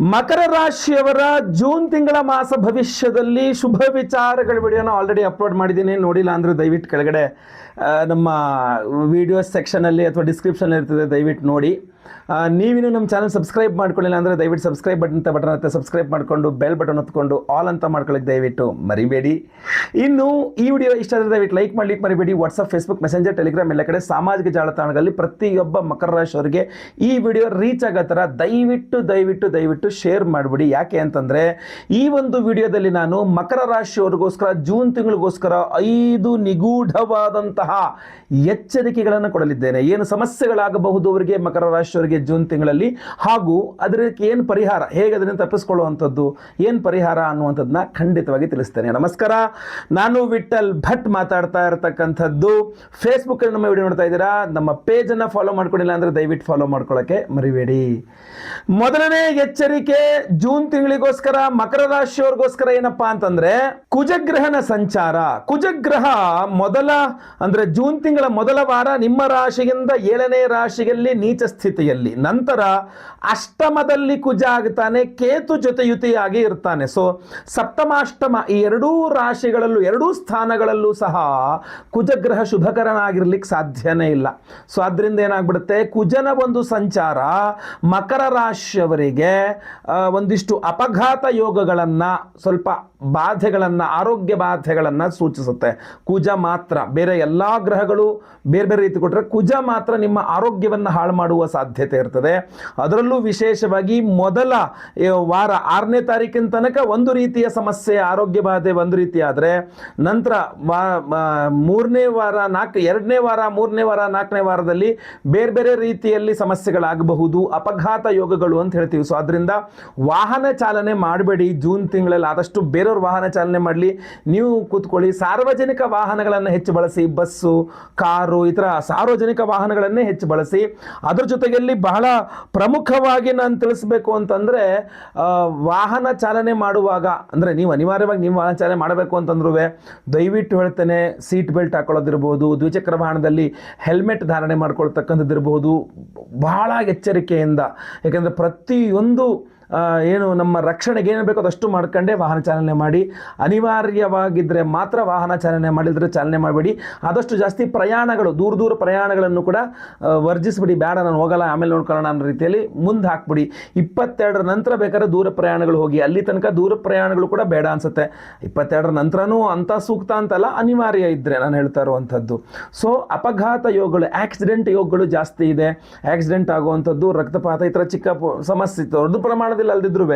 ಮಕರ ರಾಶಿಯವರ ಜೂನ್ ತಿಂಗಳ ಮಾಸ ಭವಿಷ್ಯದಲ್ಲಿ ಶುಭ ವಿಚಾರಗಳ ವಿಡಿಯೋನ ಆಲ್ರೆಡಿ ಅಪ್ಲೋಡ್ ಮಾಡಿದ್ದೀನಿ. ನೋಡಿಲ್ಲ ಅಂದ್ರೆ ದಯವಿಟ್ಟು ಕೆಳಗಡೆ ನಮ್ಮ ಸೆಕ್ಷನ್ ಸೆಕ್ಷನಲ್ಲಿ ಅಥವಾ ಡಿಸ್ಕ್ರಿಪ್ಷನ್ ಇರ್ತದೆ, ದಯವಿಟ್ಟು ನೋಡಿ. ನೀವಿನ್ನು ನಮ್ಮ ಚಾನಲ್ ಸಬ್ಸ್ಕ್ರೈಬ್ ಮಾಡ್ಕೊಳ್ಳಿಲ್ಲ ಅಂದರೆ ದಯವಿಟ್ಟು ಸಬ್ಸ್ಕ್ರೈಬ್ ಬಟನ್ ಅಂತ ಬಟನ್ ಹತ್ತೆ ಸಬ್ಸ್ಕ್ರೈಬ್ ಮಾಡಿಕೊಂಡು ಬೆಲ್ ಬಟನ್ ಹೊತ್ಕೊಂಡು ಆಲ್ ಅಂತ ಮಾಡ್ಕೊಳ್ಳಿ ದಯವಿಟ್ಟು ಮರಿಬೇಡಿ. ಇನ್ನು ಈ ವಿಡಿಯೋ ಇಷ್ಟ ಆದರೆ ದಯವಿಟ್ಟು ಲೈಕ್ ಮಾಡ್ಲಿಕ್ಕೆ ಮರಿಬೇಡಿ. ವಾಟ್ಸಪ್ ಫೇಸ್ಬುಕ್ ಮೆಸೆಂಜರ್ ಟೆಲಿಗ್ರಾಮ್ ಎಲ್ಲ ಕಡೆ ಸಾಮಾಜಿಕ ಜಾಲತಾಣಗಳಲ್ಲಿ ಪ್ರತಿಯೊಬ್ಬ ಮಕರ ರಾಶಿಯವರಿಗೆ ಈ ವಿಡಿಯೋ ರೀಚ್ ಆಗೋ ಥರ ದಯವಿಟ್ಟು ದಯವಿಟ್ಟು ದಯವಿಟ್ಟು ಶೇರ್ ಮಾಡಿಬಿಡಿ. ಯಾಕೆ ಅಂತಂದರೆ ಈ ಒಂದು ವಿಡಿಯೋದಲ್ಲಿ ನಾನು ಮಕರ ರಾಶಿಯವರಿಗೋಸ್ಕರ ಜೂನ್ ತಿಂಗಳಿಗೋಸ್ಕರ ಐದು ನಿಗೂಢವಾದಂತಹ ಎಚ್ಚರಿಕೆಗಳನ್ನು ಕೊಡಲಿದ್ದೇನೆ. ಏನು ಸಮಸ್ಯೆಗಳಾಗಬಹುದು ಅವರಿಗೆ ಮಕರ ರಾಶಿಯವರಿಗೆ ಜೂನ್ ತಿಂಗಳಲ್ಲಿ ಹಾಗೂ ಅದಕ್ಕೆ ಏನು ಪರಿಹಾರ? ಹೇಗೆ ಅದನ್ನು ತಪ್ಪಿಸ್ಕೊಳ್ಳುವಂಥದ್ದು? ಏನು ಪರಿಹಾರ ಅನ್ನುವಂಥದ್ದನ್ನ ಖಂಡಿತವಾಗಿ ತಿಳಿಸ್ತೇನೆ. ನಮಸ್ಕಾರ. ನಾನು ವಿಠಲ್ ಭಟ್ ಮಾತಾಡ್ತಾ ಇರತಕ್ಕಂಥದ್ದು. ಫೇಸ್ಬುಕ್ಕಲ್ಲಿ ನಮ್ಮ ವಿಡಿಯೋ ನೋಡ್ತಾ ಇದ್ದೀರಾ? ನಮ್ಮ ಪೇಜನ್ನು ಫಾಲೋ ಮಾಡ್ಕೊಂಡಿಲ್ಲ ಅಂದರೆ ದಯವಿಟ್ಟು ಫಾಲೋ ಮಾಡ್ಕೊಳ್ಳೋಕ್ಕೆ ಮರಿಬೇಡಿ. ಮೊದಲನೇ ಎಚ್ಚರಿಕೆ ಜೂನ್ ತಿಂಗಳಿಗೋಸ್ಕರ, ಮಕರ ರಾಶಿಯವ್ರಿಗೋಸ್ಕರ ಏನಪ್ಪಾ ಅಂತಂದ್ರೆ, ಕುಜಗ್ರಹನ ಸಂಚಾರ. ಕುಜಗ್ರಹ ಮೊದಲ ಅಂದ್ರೆ ಜೂನ್ ತಿಂಗಳ ಮೊದಲ ವಾರ ನಿಮ್ಮ ರಾಶಿಯಿಂದ ಏಳನೇ ರಾಶಿಯಲ್ಲಿ ನೀಚ ಸ್ಥಿತಿಯಲ್ಲಿ ನಂತರ ಅಷ್ಟಮದಲ್ಲಿ ಕುಜ ಆಗ್ತಾನೆ ಕೇತು ಜೊತೆಯುತಿಯಾಗಿ ಇರ್ತಾನೆ. ಸೊ ಸಪ್ತಮಾಷ್ಟಮ ಈ ಎರಡೂ ರಾಶಿಗಳಲ್ಲೂ, ಎರಡೂ ಸ್ಥಾನಗಳಲ್ಲೂ ಸಹ ಕುಜಗ್ರಹ ಶುಭಕರನಾಗಿರ್ಲಿಕ್ಕೆ ಸಾಧ್ಯನೇ ಇಲ್ಲ. ಸೊ ಅದರಿಂದ ಏನಾಗ್ಬಿಡುತ್ತೆ? ಕುಜನ ಒಂದು ಸಂಚಾರ ಮಕರ ರಾಶಿಯವರಿಗೆ ಒಂದಿಷ್ಟು ಅಪಘಾತ ಯೋಗಗಳನ್ನು, ಸ್ವಲ್ಪ ಬಾಧೆಗಳನ್ನು, ಆರೋಗ್ಯ ಬಾಧೆಗಳನ್ನು ಸೂಚಿಸುತ್ತೆ. ಕುಜ ಮಾತ್ರ, ಬೇರೆ ಎಲ್ಲ ಗ್ರಹಗಳು ಬೇರೆ ಬೇರೆ ರೀತಿ ಕೊಟ್ಟರೆ ಕುಜ ಮಾತ್ರ ನಿಮ್ಮ ಆರೋಗ್ಯವನ್ನು ಹಾಳು ಮಾಡುವ ಸಾಧ್ಯತೆ ಇರ್ತದೆ. ಅದರಲ್ಲೂ ವಿಶೇಷವಾಗಿ ಮೊದಲ ವಾರ ಆರನೇ ತಾರೀಕಿನ ತನಕ ಒಂದು ರೀತಿಯ ಸಮಸ್ಯೆ, ಆರೋಗ್ಯ ಬಾಧೆ ಒಂದು ರೀತಿ ಆದರೆ, ನಂತರ ಮೂರನೇ ವಾರ, ನಾಲ್ಕು, ಎರಡನೇ ವಾರ, ಮೂರನೇ ವಾರ, ನಾಲ್ಕನೇ ವಾರದಲ್ಲಿ ಬೇರೆ ಬೇರೆ ರೀತಿಯಲ್ಲಿ ಸಮಸ್ಯೆಗಳಾಗಬಹುದು, ಅಪಘಾತ ಯೋಗಗಳು ಅಂತ ಹೇಳ್ತೀವಿ. ಸೊ ಅದರಿಂದ ವಾಹನ ಚಾಲನೆ ಮಾಡಬೇಡಿ. ಜೂನ್ ತಿಂಗಳಲ್ಲಿ ಆದಷ್ಟು ಬೇರೆಯವ್ರ ವಾಹನ ಚಾಲನೆ ಮಾಡಲಿ. ನೀವು ಕೂತ್ಕೊಳ್ಳಿ. ಸಾರ್ವಜನಿಕ ವಾಹನಗಳನ್ನು ಹೆಚ್ಚು ಬಳಸಿ. ಬಸ್ಸು, ಕಾರು, ಈ ಸಾರ್ವಜನಿಕ ವಾಹನಗಳನ್ನೇ ಹೆಚ್ಚು ಬಳಸಿ. ಅದ್ರ ಜೊತೆಯಲ್ಲಿ ಬಹಳ ಪ್ರಮುಖವಾಗಿ ನಾನು ತಿಳಿಸ್ಬೇಕು ಅಂತಂದರೆ ವಾಹನ ಚಾಲನೆ ಮಾಡುವಾಗ, ಅಂದರೆ ನೀವು ಅನಿವಾರ್ಯವಾಗಿ ನೀವು ವಾಹನ ಚಾಲನೆ ಮಾಡಬೇಕು ಅಂತಂದ್ರೂ ದಯವಿಟ್ಟು ಹೇಳ್ತೇನೆ ಸೀಟ್ ಬೆಲ್ಟ್ ಹಾಕೊಳ್ಳೋದಿರ್ಬೋದು, ದ್ವಿಚಕ್ರ ವಾಹನದಲ್ಲಿ ಹೆಲ್ಮೆಟ್ ಧಾರಣೆ ಮಾಡ್ಕೊಳ್ತಕ್ಕಂಥದ್ದಿರ್ಬೋದು, ಬಹಳ ಎಚ್ಚರಿಕೆಯಿಂದ. ಯಾಕೆಂದರೆ ಪ್ರತಿಯೊಂದು ಏನು ನಮ್ಮ ರಕ್ಷಣೆಗೆ ಏನು ಬೇಕೋ ಅದಷ್ಟು ಮಾಡ್ಕೊಂಡೇ ವಾಹನ ಚಾಲನೆ ಮಾಡಿ. ಅನಿವಾರ್ಯವಾಗಿದ್ದರೆ ಮಾತ್ರ ವಾಹನ ಚಾಲನೆ ಮಾಡಿದರೆ ಚಾಲನೆ ಮಾಡಬೇಡಿ. ಆದಷ್ಟು ಜಾಸ್ತಿ ಪ್ರಯಾಣಗಳು, ದೂರ ದೂರ ಪ್ರಯಾಣಗಳನ್ನು ಕೂಡ ವರ್ಜಿಸ್ಬಿಡಿ. ಬೇಡ, ನಾನು ಹೋಗಲ್ಲ, ಆಮೇಲೆ ನೋಡ್ಕೊಳ್ಳೋಣ ಅನ್ನೋ ರೀತಿಯಲ್ಲಿ ಮುಂದೆ ಹಾಕ್ಬಿಡಿ. ಇಪ್ಪತ್ತೆರಡರ ನಂತರ ಬೇಕಾದ್ರೆ ದೂರ ಪ್ರಯಾಣಗಳು ಹೋಗಿ. ಅಲ್ಲಿ ತನಕ ದೂರ ಪ್ರಯಾಣಗಳು ಕೂಡ ಬೇಡ ಅನ್ಸುತ್ತೆ. ಇಪ್ಪತ್ತೆರಡರ ನಂತರನೂ ಅಂಥ ಸೂಕ್ತ ಅಂತಲ್ಲ, ಅನಿವಾರ್ಯ ಇದ್ದರೆ ನಾನು ಹೇಳ್ತಾ ಇರುವಂಥದ್ದು. ಸೊ ಅಪಘಾತ ಯೋಗಗಳು ಆಕ್ಸಿಡೆಂಟ್ ಯೋಗಗಳು ಜಾಸ್ತಿ ಇದೆ. ಆಕ್ಸಿಡೆಂಟ್ ಆಗುವಂಥದ್ದು, ರಕ್ತಪಾತ ಈ ಥರ ಚಿಕ್ಕ ಸಮಸ್ಯೆ, ದೊಡ್ಡ ಪ್ರಮಾಣದಲ್ಲಿ ಅಲ್ದಿದ್ರೂ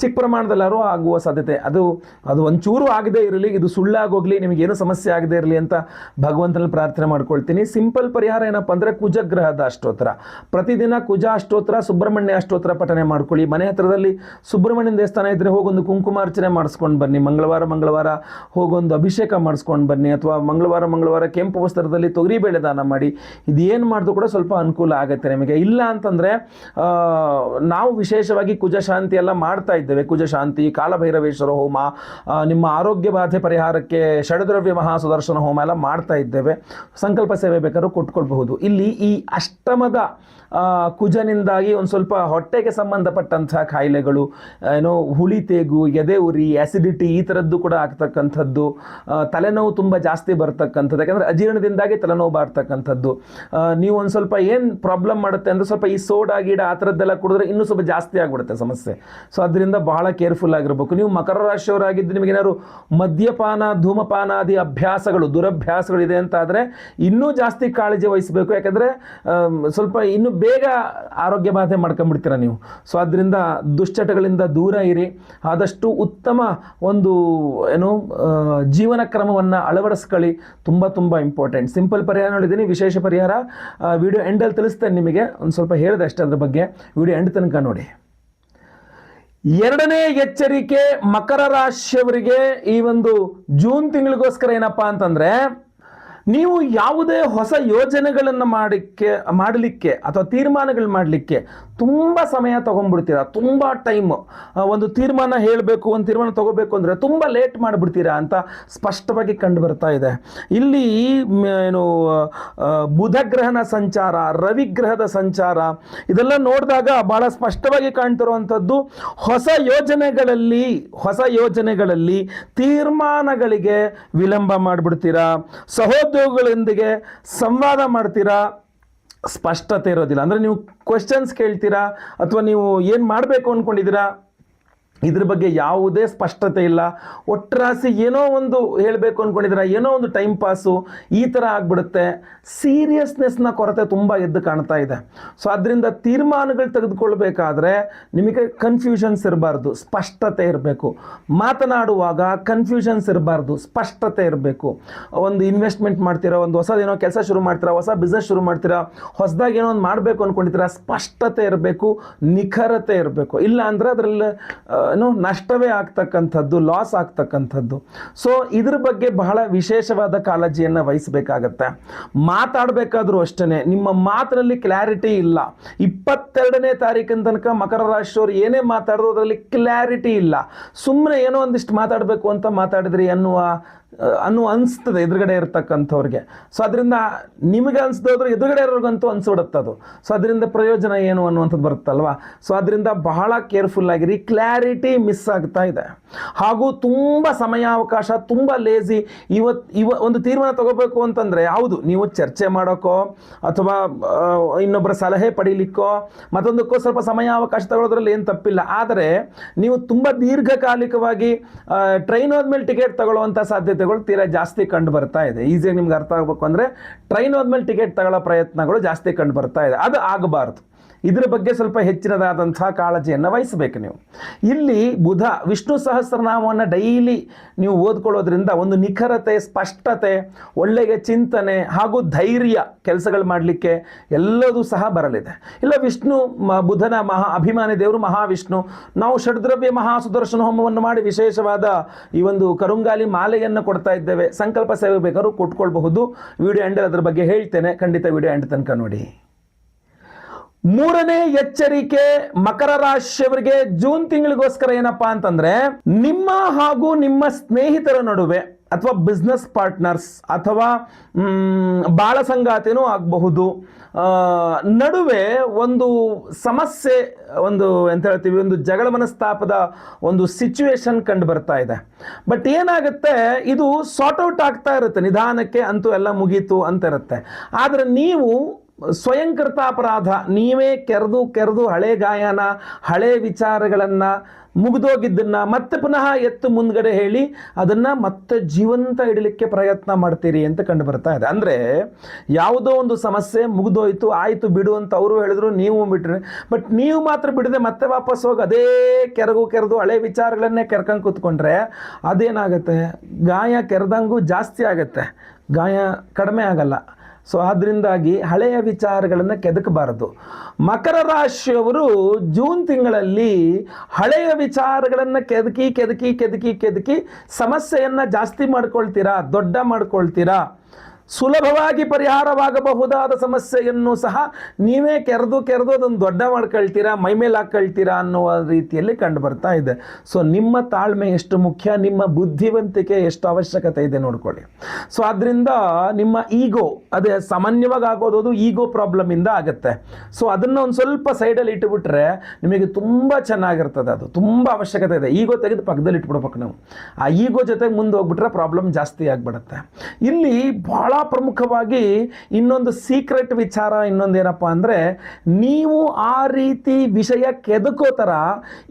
ಚಿಕ್ಕ ಪ್ರಮಾಣದಲ್ಲಾರು ಆಗುವ ಸಾಧ್ಯತೆ. ಅದು ಅದು ಒಂಚೂರು ಆಗದೇ ಇರಲಿ, ಇದು ಸುಳ್ಳಾಗೋಗ್ಲಿ, ನಿಮಗೇನು ಸಮಸ್ಯೆ ಆಗದೇ ಇರಲಿ ಅಂತ ಭಗವಂತನಲ್ಲಿ ಪ್ರಾರ್ಥನೆ ಮಾಡ್ಕೊಳ್ತೀನಿ. ಸಿಂಪಲ್ ಪರಿಹಾರ ಏನಪ್ಪ ಅಂದರೆ ಕುಜಗ್ರಹದ ಅಷ್ಟೋತ್ತರ ಪ್ರತಿದಿನ ಕುಜ ಅಷ್ಟೋತ್ತರ ಸುಬ್ರಹ್ಮಣ್ಯ ಅಷ್ಟೋತ್ತರ ಪಠನೆ ಮಾಡ್ಕೊಳ್ಳಿ. ಮನೆ ಹತ್ರದಲ್ಲಿ ಸುಬ್ರಹ್ಮಣ್ಯನ ದೇವಸ್ಥಾನ ಇದ್ದರೆ ಹೋಗೊಂದು ಕುಂಕುಮಾರ್ಚನೆ ಮಾಡಿಸ್ಕೊಂಡು ಬನ್ನಿ. ಮಂಗಳವಾರ ಮಂಗಳವಾರ ಹೋಗೊಂದು ಅಭಿಷೇಕ ಮಾಡಿಸ್ಕೊಂಡು ಬನ್ನಿ. ಅಥವಾ ಮಂಗಳವಾರ ಮಂಗಳವಾರ ಕೆಂಪು ವಸ್ತ್ರದಲ್ಲಿ ತೊಗರಿಬೇಳೆ ದಾನ ಮಾಡಿ. ಇದೇನು ಮಾಡಿದ್ರು ಕೂಡ ಸ್ವಲ್ಪ ಅನುಕೂಲ ಆಗುತ್ತೆ ನಿಮಗೆ. ಇಲ್ಲ ಅಂತಂದರೆ ನಾವು ವಿಶೇಷವಾಗಿ ಕುಜ ಶಾಂತಿ ಎಲ್ಲ ಮಾಡ್ತಾ ಇದ್ದೇವೆ. ಕುಜ ಶಾಂತಿ, ಕಾಲಭೈರವೇಶ್ವರ ಹೋಮ ನಿಮ್ಮ ಆರೋಗ್ಯ ಬಾಧೆ ಪರಿಹಾರಕ್ಕೆ ಷಡದ್ರವ್ಯ ಮಹಾ ಸುದರ್ಶನ ಹೋಮ ಎಲ್ಲ ಮಾಡ್ತಾ ಇದ್ದೇವೆ. ಸಂಕಲ್ಪ ಸೇವೆ ಬೇಕಾದ್ರೂ ಕೊಟ್ಕೊಳ್ಬಹುದು. ಇಲ್ಲಿ ಈ ಅಷ್ಟಮದ ಕುಜನಿಂದಾಗಿ ಒಂದು ಸ್ವಲ್ಪ ಹೊಟ್ಟೆಗೆ ಸಂಬಂಧಪಟ್ಟಂತಹ ಕಾಯಿಲೆಗಳು ಏನೋ ಹುಳಿ ತೇಗು, ಎದೆ ಉರಿ ಆಸಿಡಿಟಿ ಈ ಥರದ್ದು ಕೂಡ ಆಗ್ತಕ್ಕಂಥದ್ದು ತಲೆನೋವು ತುಂಬ ಜಾಸ್ತಿ ಬರ್ತಕ್ಕಂಥದ್ದು, ಯಾಕಂದರೆ ಅಜೀರ್ಣದಿಂದಾಗಿ ತಲೆನೋವು ಬರ್ತಕ್ಕಂಥದ್ದು. ನೀವು ಒಂದು ಸ್ವಲ್ಪ ಏನು ಪ್ರಾಬ್ಲಮ್ ಮಾಡುತ್ತೆ ಅಂದರೆ ಸ್ವಲ್ಪ ಈ ಸೋಡಾ, ಗೀಡ ಆ ಥರದ್ದೆಲ್ಲ ಕುಡಿದ್ರೆ ಇನ್ನೂ ಸ್ವಲ್ಪ ಜಾಸ್ತಿ ಆಗಿಬಿಡುತ್ತೆ ಸಮಸ್ಯೆ. ಸೊ ಅದರಿಂದ ಬಹಳ ಕೇರ್ಫುಲ್ ಆಗಿರಬೇಕು. ನೀವು ಮಕರ ರಾಶಿಯವರಾಗಿದ್ದು ನಿಮಗೇನಾದ್ರು ಮದ್ಯಪಾನ, ಧೂಮಪಾನಾದಿ ಅಭ್ಯಾಸಗಳು ದುರಭ್ಯಾಸಗಳು ಇದೆ ಅಂತ ಆದರೆ ಇನ್ನೂ ಜಾಸ್ತಿ ಕಾಳಜಿ ವಹಿಸಬೇಕು. ಯಾಕಂದರೆ ಸ್ವಲ್ಪ ಇನ್ನೂ ಬೇಗ ಆರೋಗ್ಯ ಬಾಧೆ ಮಾಡ್ಕೊಂಡ್ಬಿಡ್ತೀರ ನೀವು. ಸೊ ಅದರಿಂದ ದುಶ್ಚಟಗಳಿಂದ ದೂರ ಇರಿ. ಆದಷ್ಟು ಉತ್ತಮ ಒಂದು, ಏನು ಜೀವನ ಕ್ರಮವನ್ನು ಅಳವಡಿಸ್ಕೊಳ್ಳಿ. ತುಂಬ ತುಂಬ ಇಂಪಾರ್ಟೆಂಟ್ ಸಿಂಪಲ್ ಪರಿಹಾರ ನೋಡಿದ್ದೀನಿ. ವಿಶೇಷ ಪರಿಹಾರ. ವಿಡಿಯೋ ಎಂಡಲ್ಲಿ ತಿಳಿಸ್ತೇನೆ ನಿಮಗೆ. ಒಂದು ಸ್ವಲ್ಪ ಹೇಳಿದೆ ಅಷ್ಟೇ ಅದ್ರ ಬಗ್ಗೆ. ವಿಡಿಯೋ ಎಂಡ್ ತನಕ ನೋಡಿ. ಎರಡನೇ ಎಚ್ಚರಿಕೆ ಮಕರ ರಾಶಿಯವರಿಗೆ ಈ ಒಂದು ಜೂನ್ ತಿಂಗಳಿಗೋಸ್ಕರ ಏನಪ್ಪಾ ಅಂತಂದ್ರೆ, ನೀವು ಯಾವುದೇ ಹೊಸ ಯೋಜನೆಗಳನ್ನು ಮಾಡಲಿಕ್ಕೆ ಮಾಡಲಿಕ್ಕೆ ಅಥವಾ ತೀರ್ಮಾನಗಳು ಮಾಡಲಿಕ್ಕೆ ತುಂಬ ಸಮಯ ತೊಗೊಂಡ್ಬಿಡ್ತೀರಾ? ತುಂಬ ಟೈಮ್ ಒಂದು ತೀರ್ಮಾನ ಹೇಳಬೇಕು, ಒಂದು ತೀರ್ಮಾನ ತಗೋಬೇಕು ಅಂದರೆ ತುಂಬ ಲೇಟ್ ಮಾಡಿಬಿಡ್ತೀರಾ ಅಂತ ಸ್ಪಷ್ಟವಾಗಿ ಕಂಡು ಬರ್ತಾ ಇದೆ. ಇಲ್ಲಿ ಏನು ಬುಧಗ್ರಹನ ಬುಧ ಗ್ರಹನ ಸಂಚಾರ, ರವಿಗ್ರಹದ ಸಂಚಾರ, ಇದೆಲ್ಲ ನೋಡಿದಾಗ ಬಹಳ ಸ್ಪಷ್ಟವಾಗಿ ಕಾಣ್ತಿರುವಂಥದ್ದು ಹೊಸ ಯೋಜನೆಗಳಲ್ಲಿ ಹೊಸ ಯೋಜನೆಗಳಲ್ಲಿ ತೀರ್ಮಾನಗಳಿಗೆ ವಿಳಂಬ ಮಾಡಿಬಿಡ್ತೀರಾ? ಸಹೋದ್ಯೋಗಿಗಳೊಂದಿಗೆ ಸಂವಾದ ಮಾಡ್ತೀರಾ? ಸ್ಪಷ್ಟತೆ ಇರೋದಿಲ್ಲ. ಅಂದರೆ ನೀವು ಕ್ವೆಶನ್ಸ್ ಕೇಳ್ತೀರಾ? ಅಥವಾ ನೀವು ಏನು ಮಾಡಬೇಕು ಅಂದ್ಕೊಂಡಿದ್ದೀರಾ ಇದ್ರ ಬಗ್ಗೆ ಯಾವುದೇ ಸ್ಪಷ್ಟತೆ ಇಲ್ಲ. ಒಟ್ಟರಾಸಿ ಏನೋ ಒಂದು ಹೇಳಬೇಕು ಅಂದ್ಕೊಂಡಿದ್ದೀರಾ ಏನೋ ಒಂದು ಟೈಮ್ ಪಾಸು ಈ ಥರ ಆಗ್ಬಿಡುತ್ತೆ. ಸೀರಿಯಸ್ನೆಸ್ನ ಕೊರತೆ ತುಂಬ ಎದ್ದು ಕಾಣ್ತಾ ಇದೆ. ಸೊ ಅದರಿಂದ ತೀರ್ಮಾನಗಳು ತೆಗೆದುಕೊಳ್ಬೇಕಾದ್ರೆ ನಿಮಗೆ ಕನ್ಫ್ಯೂಷನ್ಸ್ ಇರಬಾರ್ದು, ಸ್ಪಷ್ಟತೆ ಇರಬೇಕು. ಮಾತನಾಡುವಾಗ ಕನ್ಫ್ಯೂಷನ್ಸ್ ಇರಬಾರ್ದು, ಸ್ಪಷ್ಟತೆ ಇರಬೇಕು. ಒಂದು ಇನ್ವೆಸ್ಟ್ಮೆಂಟ್ ಮಾಡ್ತೀರಾ, ಒಂದು ಹೊಸದೇನೋ ಕೆಲಸ ಶುರು ಮಾಡ್ತೀರಾ, ಹೊಸ ಬಿಸ್ನೆಸ್ ಶುರು ಮಾಡ್ತೀರಾ, ಹೊಸದಾಗಿ ಏನೋ ಒಂದು ಮಾಡಬೇಕು ಅಂದ್ಕೊಂಡಿದ್ದೀರಾ ಸ್ಪಷ್ಟತೆ ಇರಬೇಕು, ನಿಖರತೆ ಇರಬೇಕು. ಇಲ್ಲ ಅಂದರೆ ಅದರಲ್ಲಿ ಏನು, ನಷ್ಟವೇ ಆಗ್ತಕ್ಕಂಥದ್ದು ಲಾಸ್ ಆಗ್ತಕ್ಕಂಥದ್ದು. ಸೊ ಇದ್ರ ಬಗ್ಗೆ ಬಹಳ ವಿಶೇಷವಾದ ಕಾಳಜಿಯನ್ನು ವಹಿಸಬೇಕಾಗತ್ತೆ. ಮಾತಾಡಬೇಕಾದ್ರೂ ಅಷ್ಟೇ ನಿಮ್ಮ ಮಾತಿನಲ್ಲಿ ಕ್ಲಾರಿಟಿ ಇಲ್ಲ. ಇಪ್ಪತ್ತೆರಡನೇ ತಾರೀಕಿನ ತನಕ ಮಕರ ರಾಶಿಯವರು ಏನೇ ಮಾತಾಡಿದ್ರು ಅದರಲ್ಲಿ ಕ್ಲಾರಿಟಿ ಇಲ್ಲ. ಸುಮ್ಮನೆ ಏನೋ ಒಂದಿಷ್ಟು ಮಾತಾಡಬೇಕು ಅಂತ ಮಾತಾಡಿದ್ರಿ ಅನ್ನುವ ಅನ್ನೋ ಅನಿಸ್ತದೆ ಎದುರುಗಡೆ ಇರ್ತಕ್ಕಂಥವ್ರಿಗೆ. ಸೊ ಅದರಿಂದ ನಿಮಗೆ ಅನಿಸ್ದೋದ್ರೆ ಎದುರುಗಡೆ ಇರೋರ್ಗಂತೂ ಅನಿಸ್ಬಿಡುತ್ತೆ ಅದು. ಸೊ ಅದರಿಂದ ಪ್ರಯೋಜನ ಏನು ಅನ್ನುವಂಥದ್ದು ಬರುತ್ತಲ್ವಾ? ಸೊ ಅದರಿಂದ ಬಹಳ ಕೇರ್ಫುಲ್ ಆಗಿರಿ, ಕ್ಲಾರಿಟಿ ಮಿಸ್ ಆಗ್ತಾ ಇದೆ. ಹಾಗೂ ತುಂಬ ಸಮಯಾವಕಾಶ ತುಂಬ ಲೇಜಿ ಇವತ್ತು ಇವ, ಒಂದು ತೀರ್ಮಾನ ತಗೋಬೇಕು ಅಂತಂದರೆ ಹೌದು ನೀವು ಚರ್ಚೆ ಮಾಡೋಕ್ಕೋ ಅಥವಾ ಇನ್ನೊಬ್ಬರ ಸಲಹೆ ಪಡೀಲಿಕ್ಕೋ, ಮತ್ತೊಂದಕ್ಕೋ ಸ್ವಲ್ಪ ಸಮಯಾವಕಾಶ ತಗೊಳ್ಳೋದ್ರಲ್ಲಿ ಏನು ತಪ್ಪಿಲ್ಲ. ಆದರೆ, ನೀವು ತುಂಬ ದೀರ್ಘಕಾಲಿಕವಾಗಿ ಟ್ರೈನ್ ಹೋದ್ಮೇಲೆ ಟಿಕೆಟ್ ತಗೊಳ್ಳುವಂಥ ಸಾಧ್ಯತೆಗಳು ತೀರಾ ಜಾಸ್ತಿ ಕಂಡು ಬರ್ತಾ ಇದೆ. ಈಸಿಯಾಗಿ ನಿಮ್ಗೆ ಅರ್ಥ ಆಗಬೇಕು ಅಂದರೆ ಟ್ರೈನ್ ಹೋದ್ಮೇಲೆ ಟಿಕೆಟ್ ತಗೊಳ್ಳೋ ಪ್ರಯತ್ನಗಳು ಜಾಸ್ತಿ ಕಂಡು ಬರ್ತಾ ಇದೆ. ಅದು ಆಗಬಾರ್ದು. ಇದ್ರ ಬಗ್ಗೆ ಸ್ವಲ್ಪ ಹೆಚ್ಚಿನದಾದಂಥ ಕಾಳಜಿಯನ್ನು ವಹಿಸಬೇಕು ನೀವು. ಇಲ್ಲಿ ಬುಧ, ವಿಷ್ಣು ಸಹಸ್ರನಾಮವನ್ನು ಡೈಲಿ ನೀವು ಓದ್ಕೊಳ್ಳೋದ್ರಿಂದ ಒಂದು ನಿಖರತೆ, ಸ್ಪಷ್ಟತೆ ಒಳ್ಳೆಯ ಚಿಂತನೆ ಹಾಗೂ ಧೈರ್ಯ ಕೆಲಸಗಳು ಮಾಡಲಿಕ್ಕೆ ಎಲ್ಲದೂ ಸಹ ಬರಲಿದೆ. ಇಲ್ಲ ವಿಷ್ಣು ಬುಧನ ಮಹಾ, ಅಭಿಮಾನಿ ದೇವರು ಮಹಾವಿಷ್ಣು, ನಾವು ಷಡ್ದ್ರವ್ಯ ಮಹಾ ಸುದರ್ಶನ ಹೋಮವನ್ನು ಮಾಡಿ ವಿಶೇಷವಾದ ಈ ಒಂದು ಕರುಂಗಾಲಿ ಮಾಲೆಯನ್ನು ಕೊಡ್ತಾ ಇದ್ದೇವೆ. ಸಂಕಲ್ಪ ಸೇವೆ ಬೇಕಾದ್ರೂ ಕೊಟ್ಕೊಳ್ಬಹುದು. ವಿಡಿಯೋ ಎಂಡ್ ಅದರ ಬಗ್ಗೆ ಹೇಳ್ತೇನೆ. ಖಂಡಿತ ವಿಡಿಯೋ ಎಂಡ್ ತನಕ ನೋಡಿ. ಮೂರನೇ ಎಚ್ಚರಿಕೆ ಮಕರ ರಾಶಿಯವರಿಗೆ ಜೂನ್ ತಿಂಗಳಿಗೋಸ್ಕರ ಏನಪ್ಪಾ ಅಂತಂದ್ರೆ, ನಿಮ್ಮ ಹಾಗೂ ನಿಮ್ಮ ಸ್ನೇಹಿತರ ನಡುವೆ ಅಥವಾ ಬಿಸ್ನೆಸ್ ಪಾರ್ಟ್ನರ್ಸ್ ಅಥವಾ ಬಾಳ ಸಂಗಾತಿನೂ ಆಗಬಹುದು. ನಡುವೆ ಒಂದು ಸಮಸ್ಯೆ, ಒಂದು ಎಂತ ಹೇಳ್ತೀವಿ, ಒಂದು ಜಗಳ ಮನಸ್ತಾಪದ ಒಂದು ಸಿಚುವೇಶನ್ ಕಂಡು ಬರ್ತಾ ಇದೆ. ಬಟ್ ಏನಾಗುತ್ತೆ, ಇದು ಸಾರ್ಟ್ ಔಟ್ ಆಗ್ತಾ ಇರುತ್ತೆ. ನಿಧಾನಕ್ಕೆ ಅಂತೂ ಎಲ್ಲ ಮುಗೀತು ಅಂತ ಇರುತ್ತೆ. ಆದರೆ ನೀವು ಸ್ವಯಂಕೃತ ಅಪರಾಧ ನೀವೇ ಕೆರೆದು ಕೆರೆದು ಹಳೆ ಗಾಯನ, ಹಳೆ ವಿಚಾರಗಳನ್ನು ಮುಗಿದೋಗಿದ್ದನ್ನು ಮತ್ತೆ ಪುನಃ ಎತ್ತು ಮುಂದ್ಗಡೆ ಹೇಳಿ ಅದನ್ನು ಮತ್ತೆ ಜೀವಂತ ಇಡಲಿಕ್ಕೆ ಪ್ರಯತ್ನ ಮಾಡ್ತೀರಿ ಅಂತ ಕಂಡು ಬರ್ತಾ ಇದೆ. ಅಂದರೆ ಯಾವುದೋ ಒಂದು ಸಮಸ್ಯೆ ಮುಗಿದೋಯ್ತು, ಆಯಿತು ಬಿಡು ಅಂತ ಅವರು ಹೇಳಿದ್ರು, ನೀವು ಬಿಟ್ರಿ. ಬಟ್ ನೀವು ಮಾತ್ರ ಬಿಡದೆ ಮತ್ತೆ ವಾಪಸ್ ಹೋಗಿ ಅದೇ ಕೆರಗು ಕೆರೆದು ಹಳೆ ವಿಚಾರಗಳನ್ನೇ ಕೆರ್ಕೊಂಡು ಕೂತ್ಕೊಂಡ್ರೆ ಅದೇನಾಗುತ್ತೆ? ಗಾಯ ಕೆರೆದಂಗೂ ಜಾಸ್ತಿ ಆಗುತ್ತೆ. ಗಾಯ ಕಡಿಮೆ ಆಗಲ್ಲ. ಸೊ ಆದ್ದರಿಂದಾಗಿ ಹಳೆಯ ವಿಚಾರಗಳನ್ನು ಕೆದಕಬಾರದು. ಮಕರ ರಾಶಿಯವರು ಜೂನ್ ತಿಂಗಳಲ್ಲಿ ಹಳೆಯ ವಿಚಾರಗಳನ್ನು ಕೆದಕಿ ಕೆದಕಿ ಕೆದಕಿ ಕೆದಕಿ ಸಮಸ್ಯೆಯನ್ನು ಜಾಸ್ತಿ ಮಾಡ್ಕೊಳ್ತೀರಾ, ದೊಡ್ಡ ಮಾಡ್ಕೊಳ್ತೀರಾ? ಸುಲಭವಾಗಿ ಪರಿಹಾರವಾಗಬಹುದಾದ ಸಮಸ್ಯೆಯನ್ನು ಸಹ ನೀವೇ ಕೆರೆದು ಕೆರೆದು ಅದನ್ನು ದೊಡ್ಡ ಮಾಡ್ಕೊಳ್ತೀರಾ ಮೈಮೇಲೆ ಹಾಕ್ಕೊಳ್ತೀರಾ ಅನ್ನುವ ರೀತಿಯಲ್ಲಿ ಕಂಡು ಬರ್ತಾ ಇದೆ. ಸೊ ನಿಮ್ಮ ತಾಳ್ಮೆ ಎಷ್ಟು ಮುಖ್ಯ, ನಿಮ್ಮ ಬುದ್ಧಿವಂತಿಕೆ ಎಷ್ಟು ಅವಶ್ಯಕತೆ ಇದೆ ನೋಡ್ಕೊಳ್ಳಿ. ಸೊ ಆದ್ದರಿಂದ ನಿಮ್ಮ ಈಗೋ, ಅದೇ ಸಾಮಾನ್ಯವಾಗಿ ಆಗೋದು ಈಗೋ ಪ್ರಾಬ್ಲಮಿಂದ ಆಗುತ್ತೆ. ಸೊ ಅದನ್ನು ಒಂದು ಸ್ವಲ್ಪ ಸೈಡಲ್ಲಿ ಇಟ್ಟುಬಿಟ್ರೆ ನಿಮಗೆ ತುಂಬ ಚೆನ್ನಾಗಿರ್ತದೆ ಅದು, ತುಂಬ ಅವಶ್ಯಕತೆ ಇದೆ. ಈಗೋ ತೆಗೆದು ಪಕ್ಕದಲ್ಲಿ ಇಟ್ಬಿಡ್ಬೇಕು ನಾವು. ಆ ಈಗೋ ಜೊತೆಗೆ ಮುಂದೆ ಹೋಗ್ಬಿಟ್ರೆ ಪ್ರಾಬ್ಲಮ್ ಜಾಸ್ತಿ ಆಗಿಬಿಡುತ್ತೆ. ಇಲ್ಲಿ ಭಾಳ ಪ್ರಮುಖವಾಗಿ ಇನ್ನೊಂದು ಸೀಕ್ರೆಟ್ ವಿಚಾರ ಇನ್ನೊಂದು ಏನಪ್ಪ ಅಂದರೆ, ನೀವು ಆ ರೀತಿ ವಿಷಯ ಕೆದಕೋ ಥರ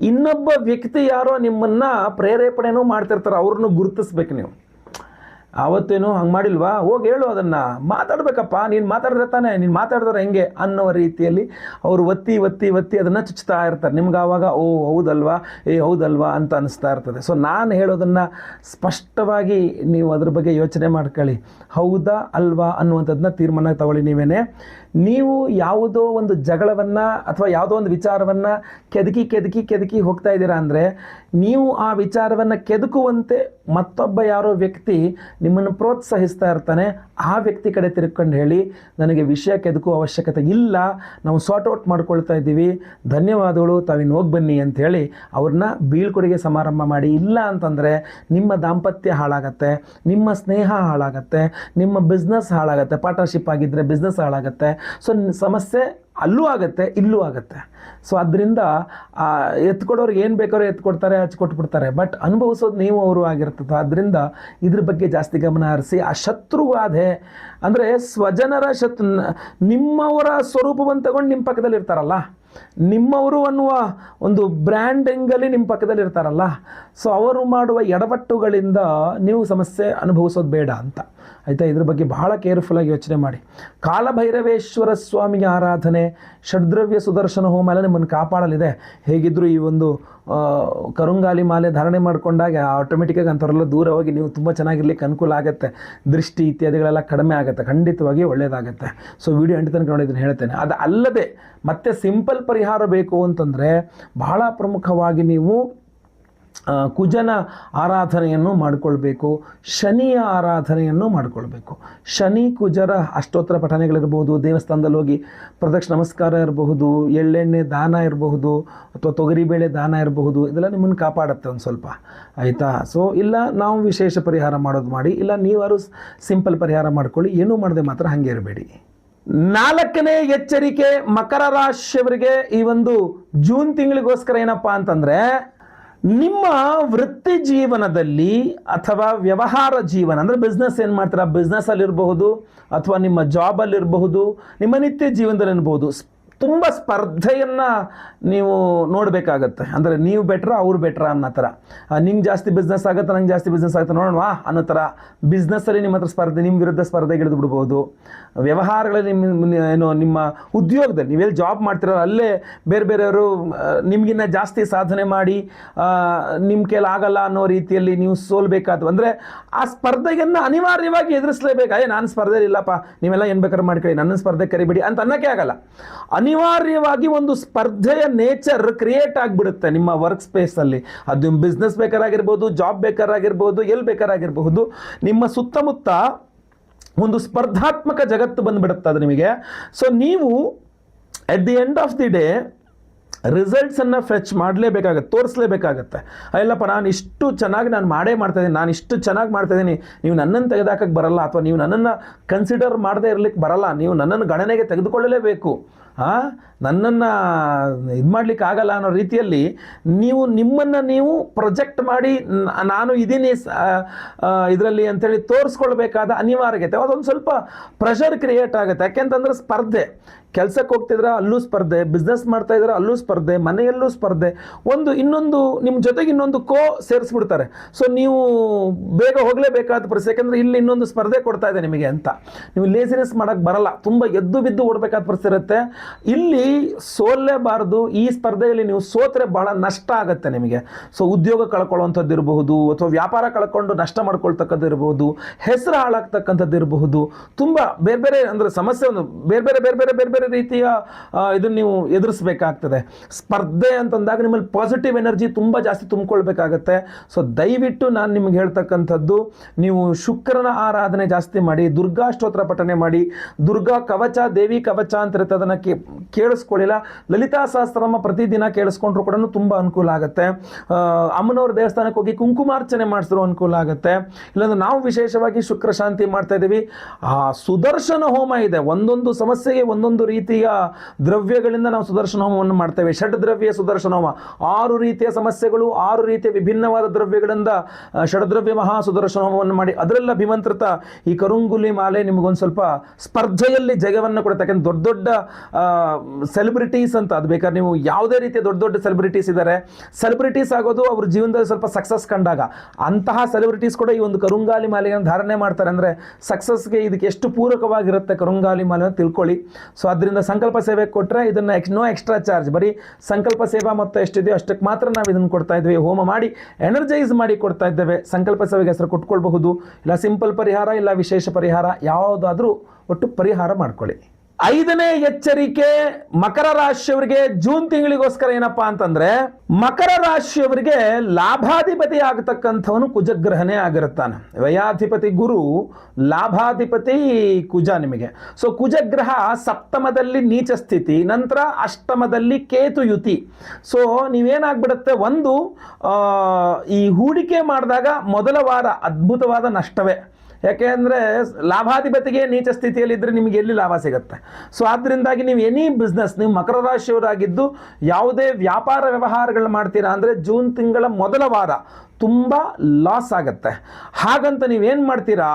ಇನ್ನೊಬ್ಬ ವ್ಯಕ್ತಿ ಯಾರೋ ನಿಮ್ಮನ್ನು ಪ್ರೇರೇಪಣೆನೂ ಮಾಡ್ತಿರ್ತಾರೆ, ಅವ್ರನ್ನೂ ಗುರುತಿಸ್ಬೇಕು ನೀವು. ಆವತ್ತೇನು ಹಂಗೆ ಮಾಡಿಲ್ವಾ? ಹೋಗಿ ಹೇಳು ಅದನ್ನು. ಮಾತಾಡಬೇಕಪ್ಪ, ನೀನು ಮಾತಾಡಿದ್ರೆ ತಾನೇ, ನೀನು ಮಾತಾಡಿದ್ರೆ ಹೆಂಗೆ ಅನ್ನೋ ರೀತಿಯಲ್ಲಿ ಅವರು ಒತ್ತಿ ಒತ್ತಿ ಒತ್ತಿ ಅದನ್ನು ಚುಚ್ತಾ ಇರ್ತಾರೆ. ನಿಮ್ಗೆ ಆವಾಗ, ಓ, ಹೌದಲ್ವಾ? ಏ, ಹೌದಲ್ವಾ? ಅಂತ ಅನಿಸ್ತಾ ಇರ್ತದೆ. ಸೊ ನಾನು ಹೇಳೋದನ್ನು ಸ್ಪಷ್ಟವಾಗಿ ನೀವು ಅದ್ರ ಬಗ್ಗೆ ಯೋಚನೆ ಮಾಡ್ಕೊಳ್ಳಿ. ಹೌದಾ, ಅಲ್ವಾ ಅನ್ನುವಂಥದ್ದನ್ನ ತೀರ್ಮಾನ ತಗೊಳ್ಳಿ ನೀವೇನೆ. ನೀವು ಯಾವುದೋ ಒಂದು ಜಗಳವನ್ನು ಅಥವಾ ಯಾವುದೋ ಒಂದು ವಿಚಾರವನ್ನು ಕೆದಕಿ ಕೆದಕಿ ಕೆದಕಿ ಹೋಗ್ತಾ ಇದ್ದೀರಾ ಅಂದರೆ, ನೀವು ಆ ವಿಚಾರವನ್ನು ಕೆದಕುವಂತೆ ಮತ್ತೊಬ್ಬ ಯಾರೋ ವ್ಯಕ್ತಿ ನಿಮ್ಮನ್ನು ಪ್ರೋತ್ಸಾಹಿಸ್ತಾ ಇರ್ತಾನೆ. ಆ ವ್ಯಕ್ತಿ ಕಡೆ ತಿರ್ಕೊಂಡು ಹೇಳಿ, ನನಗೆ ವಿಷಯ ಕೆದಕುವ ಅವಶ್ಯಕತೆ ಇಲ್ಲ. ನಾವು ಸಾರ್ಟ್ ಔಟ್ ಮಾಡ್ಕೊಳ್ತಾ ಇದ್ದೀವಿ. ಧನ್ಯವಾದಗಳು. ತಾವಿನ್ನು ಹೋಗಿ ಬನ್ನಿ ಹೇಳಿ ಅವ್ರನ್ನ ಬೀಳ್ಕೊಡುಗೆ ಸಮಾರಂಭ ಮಾಡಿ, ಇಲ್ಲ ಅಂತಂದರೆ ನಿಮ್ಮ ದಾಂಪತ್ಯ ಹಾಳಾಗತ್ತೆ, ನಿಮ್ಮ ಸ್ನೇಹ ಹಾಳಾಗತ್ತೆ, ನಿಮ್ಮ ಬಿಸ್ನೆಸ್ ಹಾಳಾಗತ್ತೆ ಪಾರ್ಟ್ನರ್ಶಿಪ್ ಆಗಿದ್ದರೆ ಬಿಸ್ನೆಸ್ ಹಾಳಾಗತ್ತೆ ಸೊ ಸಮಸ್ಯೆ ಅಲ್ಲೂ ಆಗುತ್ತೆ, ಇಲ್ಲೂ ಆಗುತ್ತೆ. ಸೊ ಅದರಿಂದ ಎತ್ಕೊಡೋರ್ಗೆ ಏನು ಬೇಕಾದ್ರೂ ಎತ್ಕೊಡ್ತಾರೆ, ಹಚ್ಕೊಟ್ಬಿಡ್ತಾರೆ. ಬಟ್ ಅನುಭವಿಸೋದು ನೀವು ಅವರು ಆಗಿರ್ತದೆ. ಅದರಿಂದ ಇದ್ರ ಬಗ್ಗೆ ಜಾಸ್ತಿ ಗಮನ ಹರಿಸಿ, ಆ ಶತ್ರುವಾದೆ ಅಂದರೆ ಸ್ವಜನರ ಶತ್ರು, ನಿಮ್ಮವರ ಸ್ವರೂಪವನ್ನು ತಗೊಂಡು ನಿಮ್ಮ ಪಕ್ಕದಲ್ಲಿ ಇರ್ತಾರಲ್ಲ ನಿಮ್ಮವರು ಅನ್ನುವ ಒಂದು ಬ್ರ್ಯಾಂಡಿಂಗಲ್ಲಿ ನಿಮ್ಮ ಪಕ್ಕದಲ್ಲಿ ಇರ್ತಾರಲ್ಲ. ಸೊ ಅವರು ಮಾಡುವ ಎಡವಟ್ಟುಗಳಿಂದ ನೀವು ಸಮಸ್ಯೆ ಅನುಭವಿಸೋದು ಬೇಡ ಅಂತ. ಆಯಿತಾ? ಇದ್ರ ಬಗ್ಗೆ ಬಹಳ ಕೇರ್ಫುಲ್ಲಾಗಿ ಯೋಚನೆ ಮಾಡಿ. ಕಾಲಭೈರವೇಶ್ವರ ಸ್ವಾಮಿಗೆ ಆರಾಧನೆ, ಷಡ್ದ್ರವ್ಯ ಸುದರ್ಶನ ಹೋಮ ಎಲ್ಲ ನಿಮ್ಮನ್ನು ಕಾಪಾಡಲಿದೆ. ಹೇಗಿದ್ದರೂ ಈ ಒಂದು ಕರುಂಗಾಲಿ ಮಾಲೆ ಧಾರಣೆ ಮಾಡಿಕೊಂಡಾಗ ಆಟೋಮೆಟಿಕ್ಕಾಗಿ ಅಂಥವರೆಲ್ಲ ದೂರ ಹೋಗಿ ನೀವು ತುಂಬ ಚೆನ್ನಾಗಿರ್ಲಿಕ್ಕೆ ಅನುಕೂಲ ಆಗುತ್ತೆ. ದೃಷ್ಟಿ ಇತ್ಯಾದಿಗಳೆಲ್ಲ ಕಡಿಮೆ ಆಗುತ್ತೆ. ಖಂಡಿತವಾಗಿ ಒಳ್ಳೆಯದಾಗುತ್ತೆ ಸೊ ವಿಡಿಯೋ ಎಂಟು ತನಕ ಹೇಳ್ತೇನೆ. ಅದು ಅಲ್ಲದೆ ಮತ್ತೆ ಸಿಂಪಲ್ ಪರಿಹಾರ ಬೇಕು ಅಂತಂದರೆ ಬಹಳ ಪ್ರಮುಖವಾಗಿ ನೀವು ಕುಜನ ಆರಾಧನೆಯನ್ನು ಮಾಡಿಕೊಳ್ಬೇಕು, ಶನಿಯ ಆರಾಧನೆಯನ್ನು ಮಾಡಿಕೊಳ್ಬೇಕು. ಶನಿ, ಕುಜರ ಅಷ್ಟೋತ್ತರ ಪಠನೆಗಳಿರ್ಬೋದು ದೇವಸ್ಥಾನದಲ್ಲಿ ಹೋಗಿ ಪ್ರದಕ್ಷ ನಮಸ್ಕಾರ ಇರಬಹುದು, ಎಳ್ಳೆಣ್ಣೆ ದಾನ ಇರಬಹುದು, ಅಥವಾ ತೊಗರಿಬೇಳೆ ದಾನ ಇರಬಹುದು, ಇದೆಲ್ಲ ನಿಮ್ಮನ್ನು ಕಾಪಾಡುತ್ತೆ ಒಂದು ಸ್ವಲ್ಪ, ಆಯಿತಾ? ಸೊ ಇಲ್ಲ, ನಾವು ವಿಶೇಷ ಪರಿಹಾರ ಮಾಡೋದು ಮಾಡಿ, ಇಲ್ಲ, ನೀವಾರು ಸಿಂಪಲ್ ಪರಿಹಾರ ಮಾಡ್ಕೊಳ್ಳಿ, ಏನೂ ಮಾಡದೆ ಮಾತ್ರ ಹಾಗೆ ಇರಬೇಡಿ. ನಾಲ್ಕನೇ ಎಚ್ಚರಿಕೆ ಮಕರ ರಾಶಿಯವರಿಗೆ ಈ ಒಂದು ಜೂನ್ ತಿಂಗಳಿಗೋಸ್ಕರ ಏನಪ್ಪ ಅಂತಂದ್ರೆ ನಿಮ್ಮ ವೃತ್ತಿ ಜೀವನದಲ್ಲಿ ಅಥವಾ ವ್ಯವಹಾರ ಜೀವನ, ಅಂದರೆ ಬಿಸ್ನೆಸ್ ಏನು ಮಾಡ್ತೀರಾ? ಬಿಸ್ನೆಸ್ಸಲ್ಲಿರಬಹುದು ಅಥವಾ ನಿಮ್ಮ ಜಾಬಲ್ಲಿ ಇರಬಹುದು ನಿಮ್ಮ ನಿತ್ಯ ಜೀವನದಲ್ಲಿ ಇರಬಹುದು. ತುಂಬ ಸ್ಪರ್ಧೆಯನ್ನು ನೀವು ನೋಡಬೇಕಾಗತ್ತೆ. ಅಂದರೆ ನೀವು ಬೆಟ್ರ ಅವ್ರು ಬೆಟ್ರ ಅನ್ನೋ ಥರ. ನಿಂಗೆ ಜಾಸ್ತಿ ಬಿಸ್ನೆಸ್ ಆಗುತ್ತೆ? ನಂಗೆ ಜಾಸ್ತಿ ಬಿಸ್ನೆಸ್ ಆಗುತ್ತೆ? ನೋಡೋಣ ಅನ್ನೋ ಥರ. ಬಿಸ್ನೆಸ್ಸಲ್ಲಿ ನಿಮ್ಮ ಹತ್ರ ಸ್ಪರ್ಧೆ ನಿಮ್ಮ ವಿರುದ್ಧ ಸ್ಪರ್ಧೆಗೆ ಇಳಿದು ಬಿಡ್ಬೋದು ವ್ಯವಹಾರಗಳಲ್ಲಿ ನಿಮ್ಮ ಏನು ನಿಮ್ಮ ಉದ್ಯೋಗದಲ್ಲಿ ನೀವೆಲ್ಲಿ ಜಾಬ್ ಮಾಡ್ತಿರೋ ಅಲ್ಲೇ ಬೇರೆ ಬೇರೆಯವರು ನಿಮಗಿನ್ನ ಜಾಸ್ತಿ ಸಾಧನೆ ಮಾಡಿ ನಿಮ್ಮ ಆಗಲ್ಲ ಅನ್ನೋ ರೀತಿಯಲ್ಲಿ ನೀವು ಸೋಲ್ಬೇಕಾದ್ವು ಅಂದರೆ ಆ ಸ್ಪರ್ಧೆಯನ್ನು ಅನಿವಾರ್ಯವಾಗಿ ಎದುರಿಸಲೇಬೇಕು. ಅಯ್ಯ ನಾನು ಸ್ಪರ್ಧೆ ಇಲ್ಲಪ್ಪ, ನೀವೆಲ್ಲ ಏನು ಬೇಕಾದ್ರೂ ಮಾಡ್ಕೊಳ್ಳಿ, ನನ್ನ ಸ್ಪರ್ಧೆ ಕರಿಬೇಡಿ ಅಂತ ಅನ್ನೋಕ್ಕೆ ಆಗಲ್ಲ. ಅನಿವಾರ್ಯವಾಗಿ ಒಂದು ಸ್ಪರ್ಧೆಯ ನೇಚರ್ ಕ್ರಿಯೇಟ್ ಆಗಿಬಿಡುತ್ತೆ ನಿಮ್ಮ ವರ್ಕ್ ಸ್ಪೇಸಲ್ಲಿ ಅದು ಬಿಸ್ನೆಸ್ ಬೇಕಾರಾಗಿರ್ಬೋದು ಜಾಬ್ ಬೇಕಾರಾಗಿರ್ಬೋದು, ಎಲ್ಲಿ ಬೇಕಾರಾಗಿರಬಹುದು. ನಿಮ್ಮ ಸುತ್ತಮುತ್ತ ಒಂದು ಸ್ಪರ್ಧಾತ್ಮಕ ಜಗತ್ತು ಬಂದುಬಿಡುತ್ತೆ ಅದು ನಿಮಗೆ. ಸೊ ನೀವು at the end of the day ರಿಸಲ್ಟ್ಸನ್ನು fetch ಮಾಡಲೇಬೇಕಾಗತ್ತೆ, ತೋರಿಸ್ಲೇಬೇಕಾಗತ್ತೆ. ಅಲ್ಲಪ್ಪ ನಾನು ಇಷ್ಟು ಚೆನ್ನಾಗಿ ನಾನು ಮಾಡೇ ಮಾಡ್ತಾಯಿದ್ದೀನಿ ನಾನು ಇಷ್ಟು ಚೆನ್ನಾಗಿ ಮಾಡ್ತಾಯಿದ್ದೀನಿ ನೀವು ನನ್ನನ್ನು ತೆಗೆದಾಕಕ್ಕೆ ಬರಲ್ಲ, ಅಥವಾ ನೀವು ನನ್ನನ್ನು ಕನ್ಸಿಡರ್ ಮಾಡದೇ ಇರಲಿಕ್ಕೆ ಬರಲ್ಲ, ನೀವು ನನ್ನನ್ನು ಗಣನೆಗೆ ತೆಗೆದುಕೊಳ್ಳಲೇಬೇಕು. ನನ್ನನ್ನು ಇದು ಮಾಡ್ಲಿಕ್ಕೆ ಆಗಲ್ಲ ಅನ್ನೋ ರೀತಿಯಲ್ಲಿ ನೀವು ನಿಮ್ಮನ್ನು ನೀವು ಪ್ರೊಜೆಕ್ಟ್ ಮಾಡಿ ನಾನು ಇದ್ದೀನಿ ಇದರಲ್ಲಿ ಅಂಥೇಳಿ ತೋರಿಸ್ಕೊಳ್ಬೇಕಾದ ಅನಿವಾರ್ಯತೆ ಅದೊಂದು ಸ್ವಲ್ಪ ಪ್ರೆಷರ್ ಕ್ರಿಯೇಟ್ ಆಗುತ್ತೆ. ಯಾಕೆಂತಂದ್ರೆ ಸ್ಪರ್ಧೆ. ಕೆಲಸಕ್ಕೆ ಹೋಗ್ತಿದ್ರೆ ಅಲ್ಲೂ ಸ್ಪರ್ಧೆ ಬಿಸ್ನೆಸ್ ಮಾಡ್ತಾ ಇದ್ರೆ ಅಲ್ಲೂ ಸ್ಪರ್ಧೆ, ಮನೆಯಲ್ಲೂ ಸ್ಪರ್ಧೆ. ಒಂದು ಇನ್ನೊಂದು ನಿಮ್ಮ ಜೊತೆಗೆ ಇನ್ನೊಂದು ಕೋ ಸೇರಿಸ್ಬಿಡ್ತಾರೆ. ಸೊ ನೀವು ಬೇಗ ಹೋಗಲೇಬೇಕಾದ ಪರಿಸ್ಥಿತಿ. ಯಾಕಂದರೆ ಇಲ್ಲಿ ಇನ್ನೊಂದು ಸ್ಪರ್ಧೆ ಕೊಡ್ತಾ ಇದೆ ನಿಮಗೆ ಅಂತ. ನೀವು ಲೇಸಿನೆಸ್ ಮಾಡೋಕ್ಕೆ ಬರಲ್ಲ. ತುಂಬ ಎದ್ದು ಬಿದ್ದು ಓಡಬೇಕಾದ ಪರಿಸ್ಥಿತಿ ಇರುತ್ತೆ. ಇಲ್ಲಿ ಸೋಲೇಬಾರದು ಈ ಸ್ಪರ್ಧೆಯಲ್ಲಿ ನೀವು ಸೋತ್ರೆ ಬಹಳ ನಷ್ಟ ಆಗುತ್ತೆ ನಿಮಗೆ. ಸೊ ಉದ್ಯೋಗ ಕಳ್ಕೊಳ್ಳುವಂಥದ್ದು ಇರಬಹುದು ಅಥವಾ ವ್ಯಾಪಾರ ಕಳ್ಕೊಂಡು ನಷ್ಟ ಮಾಡ್ಕೊಳ್ತಕ್ಕಂಥದ್ದು ಇರಬಹುದು ಹೆಸರು ಹಾಳಾಗ್ತಕ್ಕಂಥದ್ದು ಇರಬಹುದು ತುಂಬ ಬೇರೆ ಬೇರೆ ಅಂದರೆ ಸಮಸ್ಯೆ ಒಂದು ಬೇರೆ ಬೇರೆ ಬೇರೆ ಬೇರೆ ಬೇರೆ ಬೇರೆ ರೀತಿಯ ಇದನ್ನು ನೀವು ಎದುರಿಸಬೇಕಾಗ್ತದೆ. ಸ್ಪರ್ಧೆ ಅಂತಂದಾಗ ನಿಮ್ಮಲ್ಲಿ ಪಾಸಿಟಿವ್ ಎನರ್ಜಿ ತುಂಬ ಜಾಸ್ತಿ ತುಂಬಿಕೊಳ್ಬೇಕಾಗತ್ತೆ. ಸೊ ದಯವಿಟ್ಟು ನಾನು ನಿಮ್ಗೆ ಹೇಳ್ತಕ್ಕಂಥದ್ದು, ನೀವು ಶುಕ್ರನ ಆರಾಧನೆ ಜಾಸ್ತಿ ಮಾಡಿ ದುರ್ಗಾ ಸ್ತೋತ್ರ ಪಠನೆ ಮಾಡಿ, ದುರ್ಗಾ ಕವಚ, ದೇವಿ ಕವಚ ಅಂತ ಇರ್ತದೆ, ಅದನ್ನು ಕೇಳಿಸ್ಕೊಳ್ಳಿಲ್ಲ ಲಲಿತಾ ಸಹಸ್ರನಾಮ ಪ್ರತಿದಿನ ಕೇಳಿಸ್ಕೊಂಡ್ರು ಕೂಡ ತುಂಬ ಅನುಕೂಲ ಆಗುತ್ತೆ. ಅಮ್ಮನವ್ರ ದೇವಸ್ಥಾನಕ್ಕೆ ಹೋಗಿ ಕುಂಕುಮಾರ್ಚನೆ ಮಾಡಿಸಿದ್ರು ಅನುಕೂಲ ಆಗುತ್ತೆ. ಇಲ್ಲಾಂದ್ರೆ ನಾವು ವಿಶೇಷವಾಗಿ ಶುಕ್ರ ಶಾಂತಿ ಮಾಡ್ತಾ ಇದ್ದೀವಿ. ಆ, ಸುದರ್ಶನ ಹೋಮ ಇದೆ. ಒಂದೊಂದು ಸಮಸ್ಯೆಗೆ ಒಂದೊಂದು ರೀತಿಯ ದ್ರವ್ಯಗಳಿಂದ ನಾವು ಸುದರ್ಶನ ಹೋಮವನ್ನು ಮಾಡ್ತೇವೆ. ಷಡ್ ದ್ರವ್ಯ ಸುದರ್ಶನ ಹೋಮ. ಆರು ರೀತಿಯ ಸಮಸ್ಯೆಗಳು, ಆರು ರೀತಿಯ ವಿಭಿನ್ನವಾದ ದ್ರವ್ಯಗಳಿಂದ ಷಡ್ದ್ರವ್ಯ ಮಹಾ ಸುದರ್ಶನ ಹೋಮವನ್ನು ಮಾಡಿ. ಅದರಲ್ಲ ಅಭಿಮಂತ್ರಿತ ಈ ಕರುಂಗುಲಿ ಮಾಲೆ ನಿಮಗೊಂದು ಸ್ವಲ್ಪ ಸ್ಪರ್ಧೆಯಲ್ಲಿ ಜಯವನ್ನು ಕೊಡ್ತಕ್ಕಂಥ ದೊಡ್ಡ ದೊಡ್ಡ ಸೆಲೆಬ್ರಿಟೀಸ್ ಅಂತ. ಅದು ಬೇಕಾದ್ರೆ ನೀವು ಯಾವುದೇ ರೀತಿಯ ದೊಡ್ಡ ದೊಡ್ಡ ಸೆಲೆಬ್ರಿಟೀಸ್ ಇದ್ದಾರೆ ಸೆಲೆಬ್ರಿಟೀಸ್ ಆಗೋದು ಅವ್ರ ಜೀವನದಲ್ಲಿ ಸ್ವಲ್ಪ ಸಕ್ಸಸ್ ಕಂಡಾಗ. ಅಂತಹ ಸೆಲೆಬ್ರಿಟೀಸ್ ಕೂಡ ಈ ಒಂದು ಕರುಂಗಾಲಿ ಮಾಲೆಯನ್ನು ಧಾರಣೆ ಮಾಡ್ತಾರೆ ಅಂದರೆ ಸಕ್ಸಸ್ಗೆ ಇದಕ್ಕೆ ಎಷ್ಟು ಪೂರಕವಾಗಿರುತ್ತೆ ಕರುಂಗಾಲಿ ಮಾಲೆ ತಿಳ್ಕೊಳ್ಳಿ. ಸೊ ಅದರಿಂದ ಸಂಕಲ್ಪ ಸೇವೆ ಕೊಟ್ಟರೆ ಇದನ್ನು ಎಕ್ಸ್ ನೋ ಎಕ್ಸ್ಟ್ರಾ ಚಾರ್ಜ್ ಬರೀ ಸಂಕಲ್ಪ ಸೇವಾ ಮೊತ್ತ ಎಷ್ಟಿದೆಯೋ ಅಷ್ಟಕ್ಕೆ ಮಾತ್ರ ನಾವು ಇದನ್ನು ಕೊಡ್ತಾ ಇದ್ವಿ. ಹೋಮ ಮಾಡಿ ಎನರ್ಜೈಸ್ ಮಾಡಿ ಕೊಡ್ತಾ ಇದ್ದೇವೆ. ಸಂಕಲ್ಪ ಸೇವೆಗೆ ಹೆಸರು ಕೊಟ್ಕೊಳ್ಬಹುದು. ಇಲ್ಲ ಸಿಂಪಲ್ ಪರಿಹಾರ, ಇಲ್ಲ ವಿಶೇಷ ಪರಿಹಾರ. ಯಾವುದಾದ್ರೂ ಒಟ್ಟು ಪರಿಹಾರ ಮಾಡ್ಕೊಳ್ಳಿ. ಐದನೇ ಎಚ್ಚರಿಕೆ ಮಕರ ರಾಶಿಯವರಿಗೆ ಜೂನ್ ತಿಂಗಳಿಗೋಸ್ಕರ ಏನಪ್ಪಾ ಅಂತಂದ್ರೆ, ಮಕರ ರಾಶಿಯವರಿಗೆ ಲಾಭಾಧಿಪತಿ ಆಗತಕ್ಕಂಥವನು ಕುಜಗ್ರಹನೇ ಆಗಿರುತ್ತಾನೆ. ವ್ಯಯಾಧಿಪತಿ ಗುರು, ಲಾಭಾಧಿಪತಿ ಕುಜ ನಿಮಗೆ. ಸೊ ಕುಜಗ್ರಹ ಸಪ್ತಮದಲ್ಲಿ ನೀಚ ಸ್ಥಿತಿ, ನಂತರ ಅಷ್ಟಮದಲ್ಲಿ ಕೇತು ಯುತಿ. ಸೊ ನೀವೇನಾಗ್ಬಿಡುತ್ತೆ? ಒಂದು ಈ ಹೂಡಿಕೆ ಮಾಡಿದಾಗ ಮೊದಲ ವಾರ ಅದ್ಭುತವಾದ ನಷ್ಟವೇ. ಯಾಕೆ ಅಂದರೆ ಲಾಭಾಧಿಪತಿಗೆ ನೀಚ ಸ್ಥಿತಿಯಲ್ಲಿದ್ದರೆ ನಿಮಗೆ ಎಲ್ಲಿ ಲಾಭ ಸಿಗುತ್ತೆ? ಸೊ ಆದ್ದರಿಂದಾಗಿ ನೀವು ಎನಿ ಬಿಸ್ನೆಸ್ ನೀವು ಮಕರ ರಾಶಿಯವರಾಗಿದ್ದು ಯಾವುದೇ ವ್ಯಾಪಾರ ವ್ಯವಹಾರಗಳು ಮಾಡ್ತೀರಾ ಅಂದರೆ ಜೂನ್ ತಿಂಗಳ ಮೊದಲ ವಾರ ತುಂಬ ಲಾಸ್ ಆಗುತ್ತೆ. ಹಾಗಂತ ನೀವೇನು ಮಾಡ್ತೀರಾ?